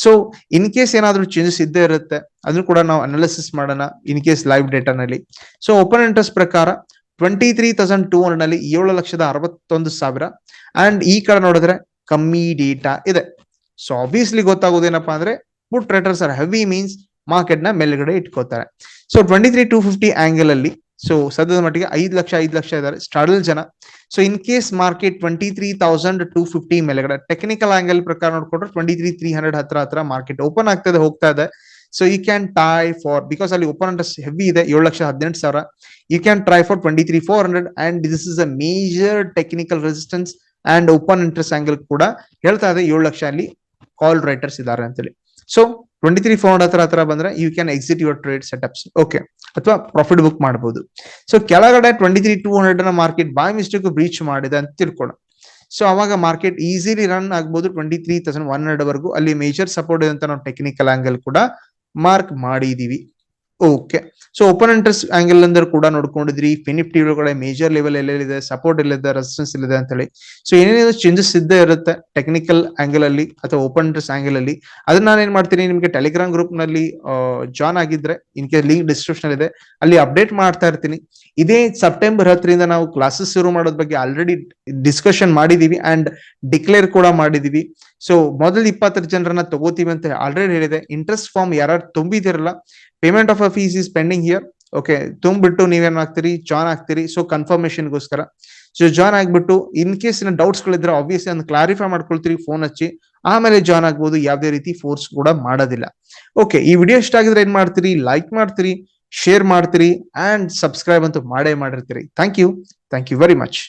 ಸೊ ಇನ್ ಕೇಸ್ ಏನಾದ್ರೂ ಚೇಂಜಸ್ ಇದ್ದೇ ಇರುತ್ತೆ ಅದನ್ನು ಕೂಡ ನಾವು ಅನಾಲಿಸಿಸ್ ಮಾಡೋಣ ಇನ್ ಕೇಸ್ ಲೈವ್ ಡೇಟಾನಲ್ಲಿ ಸೊ ಓಪನ್ ಇಂಟ್ರೆಸ್ಟ್ ಪ್ರಕಾರ ಟ್ವೆಂಟಿ ತ್ರೀ ತೌಸಂಡ್ ಟೂ ಹಂಡ್ರೆಡ್ನಲ್ಲಿ ಏಳು ಲಕ್ಷದ ಅರವತ್ತೊಂದು ಸಾವಿರ. ಅಂಡ್ ಈ ಕಡೆ ನೋಡಿದ್ರೆ ಕಮ್ಮಿ ಡೇಟಾ ಇದೆ. ಸೊ ಆಬ್ವಿಯಸ್ಲಿ ಗೊತ್ತಾಗೋದೇನಪ್ಪಾ ಅಂದ್ರೆ put traders are heavy means ಮಾರ್ಕೆಟ್ನ ಮೇಲ್ಗಡೆ ಇಟ್ಕೋತಾರೆ so twenty three two fifty angle ಅಲ್ಲಿ ಸೊ ಸದ್ಯದ ಮಟ್ಟಿಗೆ ಐದು ಲಕ್ಷ ಐದು ಲಕ್ಷ ಇದ್ದಾರೆ. ಸ್ಟ್ರಾಡಲ್ ಜನ. So in case market twenty three thousand two fifty ಮೇಲೆಗಡೆ ಟೆಕ್ನಿಕಲ್ ಆಂಗಲ್ ಪ್ರಕಾರ ನೋಡ್ಕೊಂಡ್ರೆ ಟ್ವೆಂಟಿ ತ್ರೀ ತ್ರೀ ಹಂಡ್ರೆಡ್ ಹತ್ರ ಹತ್ರ ಮಾರ್ಕೆಟ್ ಓಪನ್ ಆಗ್ತದೆ ಹೋಗ್ತಾ ಇದೆ. So you can try for because ಅಲ್ಲಿ ಓಪನ್ ಇಂಟ್ರೆಸ್ಟ್ ಹೆವಿ ಇದೆ, ಏಳು ಲಕ್ಷ ಹದಿನೆಂಟು ಸಾವಿರ. You can try for twenty three four hundred and this is a major technical resistance and open interest angle ಕೂಡ ಹೇಳ್ತಾ ಇದೆ ಏಳು ಲಕ್ಷ ಅಲ್ಲಿ ಕಾಲ್ ರೈಟರ್ಸ್ ಇದ್ದಾರೆ ಅಂತೇಳಿ. ಸೊ ಟ್ವೆಂಟಿ ತ್ರೀ ಫೋರ್ ಹತ್ರ ಹತ್ರ ಬಂದ್ರೆ you can exit your trade setups okay ಅಥವಾ ಪ್ರಾಫಿಟ್ ಬುಕ್ ಮಾಡಬಹುದು ಸೊ ಕೆಳಗಡೆ ಟ್ವೆಂಟಿ ತ್ರೀ ಟೂ ಹಂಡ್ರೆಡ್ನ ಮಾರ್ಕೆಟ್ ಬೈ ಮಿಸ್ಟೇಕ್ ಬ್ರೀಚ್ ಮಾಡಿದೆ ಅಂತ ತಿಳ್ಕೊಳ್ಳೋಣ. ಸೊ ಅವಾಗ ಮಾರ್ಕೆಟ್ ಈಸಿಲಿ ರನ್ ಆಗ್ಬೋದು twenty three thousand one hundred ವರೆಗೂ. ಅಲ್ಲಿ ಮೇಜರ್ ಸಪೋರ್ಟ್ ಇದೆ ಅಂತ ನಾವು ಟೆಕ್ನಿಕಲ್ ಆಂಗಲ್ ಕೂಡ ಮಾರ್ಕ್ ಮಾಡಿದೀವಿ. Okay so open interest angle ಅಂದ್ರೆ ಕೂಡ ನೋಡ್ಕೊಂಡಿದ್ರಿ ಫಿನಿಫ್ಟಿ ಒಳಗಡೆ ಮೇಜರ್ ಲೆವೆಲ್ ಎಲ್ಲೆಲ್ಲಿದೆ ಸಪೋರ್ಟ್ ಎಲ್ಲಿದೆ ರೆಸಿಸ್ಟೆನ್ಸ್ ಇಲ್ಲಿದೆ ಅಂತ ಹೇಳಿ ಸೊ ಏನೇನೋ ಚೇಂಜಸ್ ಇದ್ದೇ ಇರುತ್ತೆ ಟೆಕ್ನಿಕಲ್ ಆಂಗಲ್ ಅಲ್ಲಿ ಅಥವಾ ಓಪನ್ ಇಂಟ್ರೆಸ್ಟ್ ಆಂಗಲ್ ಅಲ್ಲಿ ಅದನ್ನ ನಾನು ಏನ್ ಮಾಡ್ತೀನಿ ನಿಮಗೆ ಟೆಲಿಗ್ರಾಮ್ ಗ್ರೂಪ್ನಲ್ಲಿ ಜಾಯ್ನ್ ಆಗಿದ್ರೆ ಇನ್ ಕೇಸ್ ಲಿಂಕ್ ಡಿಸ್ಕ್ರಿಪ್ಷನ್ ಇದೆ ಅಲ್ಲಿ ಅಪ್ಡೇಟ್ ಮಾಡ್ತಾ ಇರ್ತೀನಿ. ಇದೇ ಸೆಪ್ಟೆಂಬರ್ ಹತ್ತರಿಂದ ನಾವು ಕ್ಲಾಸಸ್ ಶುರು ಮಾಡೋದ್ ಬಗ್ಗೆ ಆಲ್ರೆಡಿ ಡಿಸ್ಕಷನ್ ಮಾಡಿದೀವಿ ಅಂಡ್ ಡಿಕ್ಲೇರ್ ಕೂಡ ಮಾಡಿದೀವಿ. ಸೊ ಮೊದಲ ಇಪ್ಪತ್ತರ ಜನರನ್ನ ತಗೋತೀವಿ ಅಂತ ಆಲ್ರೆಡಿ ಹೇಳಿದೆ. ಇಂಟ್ರೆಸ್ಟ್ ಫಾರ್ಮ್ ಯಾರು ತುಂಬಿದಿರಲ್ಲ payment of a fees is pending here okay ತುಂಬಿಟ್ಟು ನೀವೇನ್ ಆಗ್ತೀರಿ? ಜಾನ್ ಆಗ್ತೀರಿ. ಸೊ ಕನ್ಫರ್ಮೇಶನ್ಗೋಸ್ಕರ ಸೊ ಜಾನ್ ಆಗ್ಬಿಟ್ಟು ಇನ್ ಕೇಸ್ ಡೌಟ್ಸ್ ಗಳಿದ್ರೆ ಆಬ್ವಿಯಸ್ಲಿ ಒಂದು ಕ್ಲಾರಿಫೈ ಮಾಡ್ಕೊಳ್ತೀರಿ ಫೋನ್ ಹಚ್ಚಿ. ಆಮೇಲೆ ಜಾನ್ ಆಗ್ಬೋದು. ಯಾವುದೇ ರೀತಿ ಫೋರ್ಸ್ ಕೂಡ ಮಾಡೋದಿಲ್ಲ. ಓಕೆ ಈ ವಿಡಿಯೋ ಇಷ್ಟ ಆಗಿದ್ರೆ ಏನ್ ಮಾಡ್ತೀರಿ? ಲೈಕ್ ಮಾಡ್ತೀರಿ ಶೇರ್ ಮಾಡ್ತೀರಿ ಅಂಡ್ ಸಬ್ಸ್ಕ್ರೈಬ್ ಅಂತೂ ಮಾಡೇ ಮಾಡಿರ್ತೀರಿ. Thank you thank you very much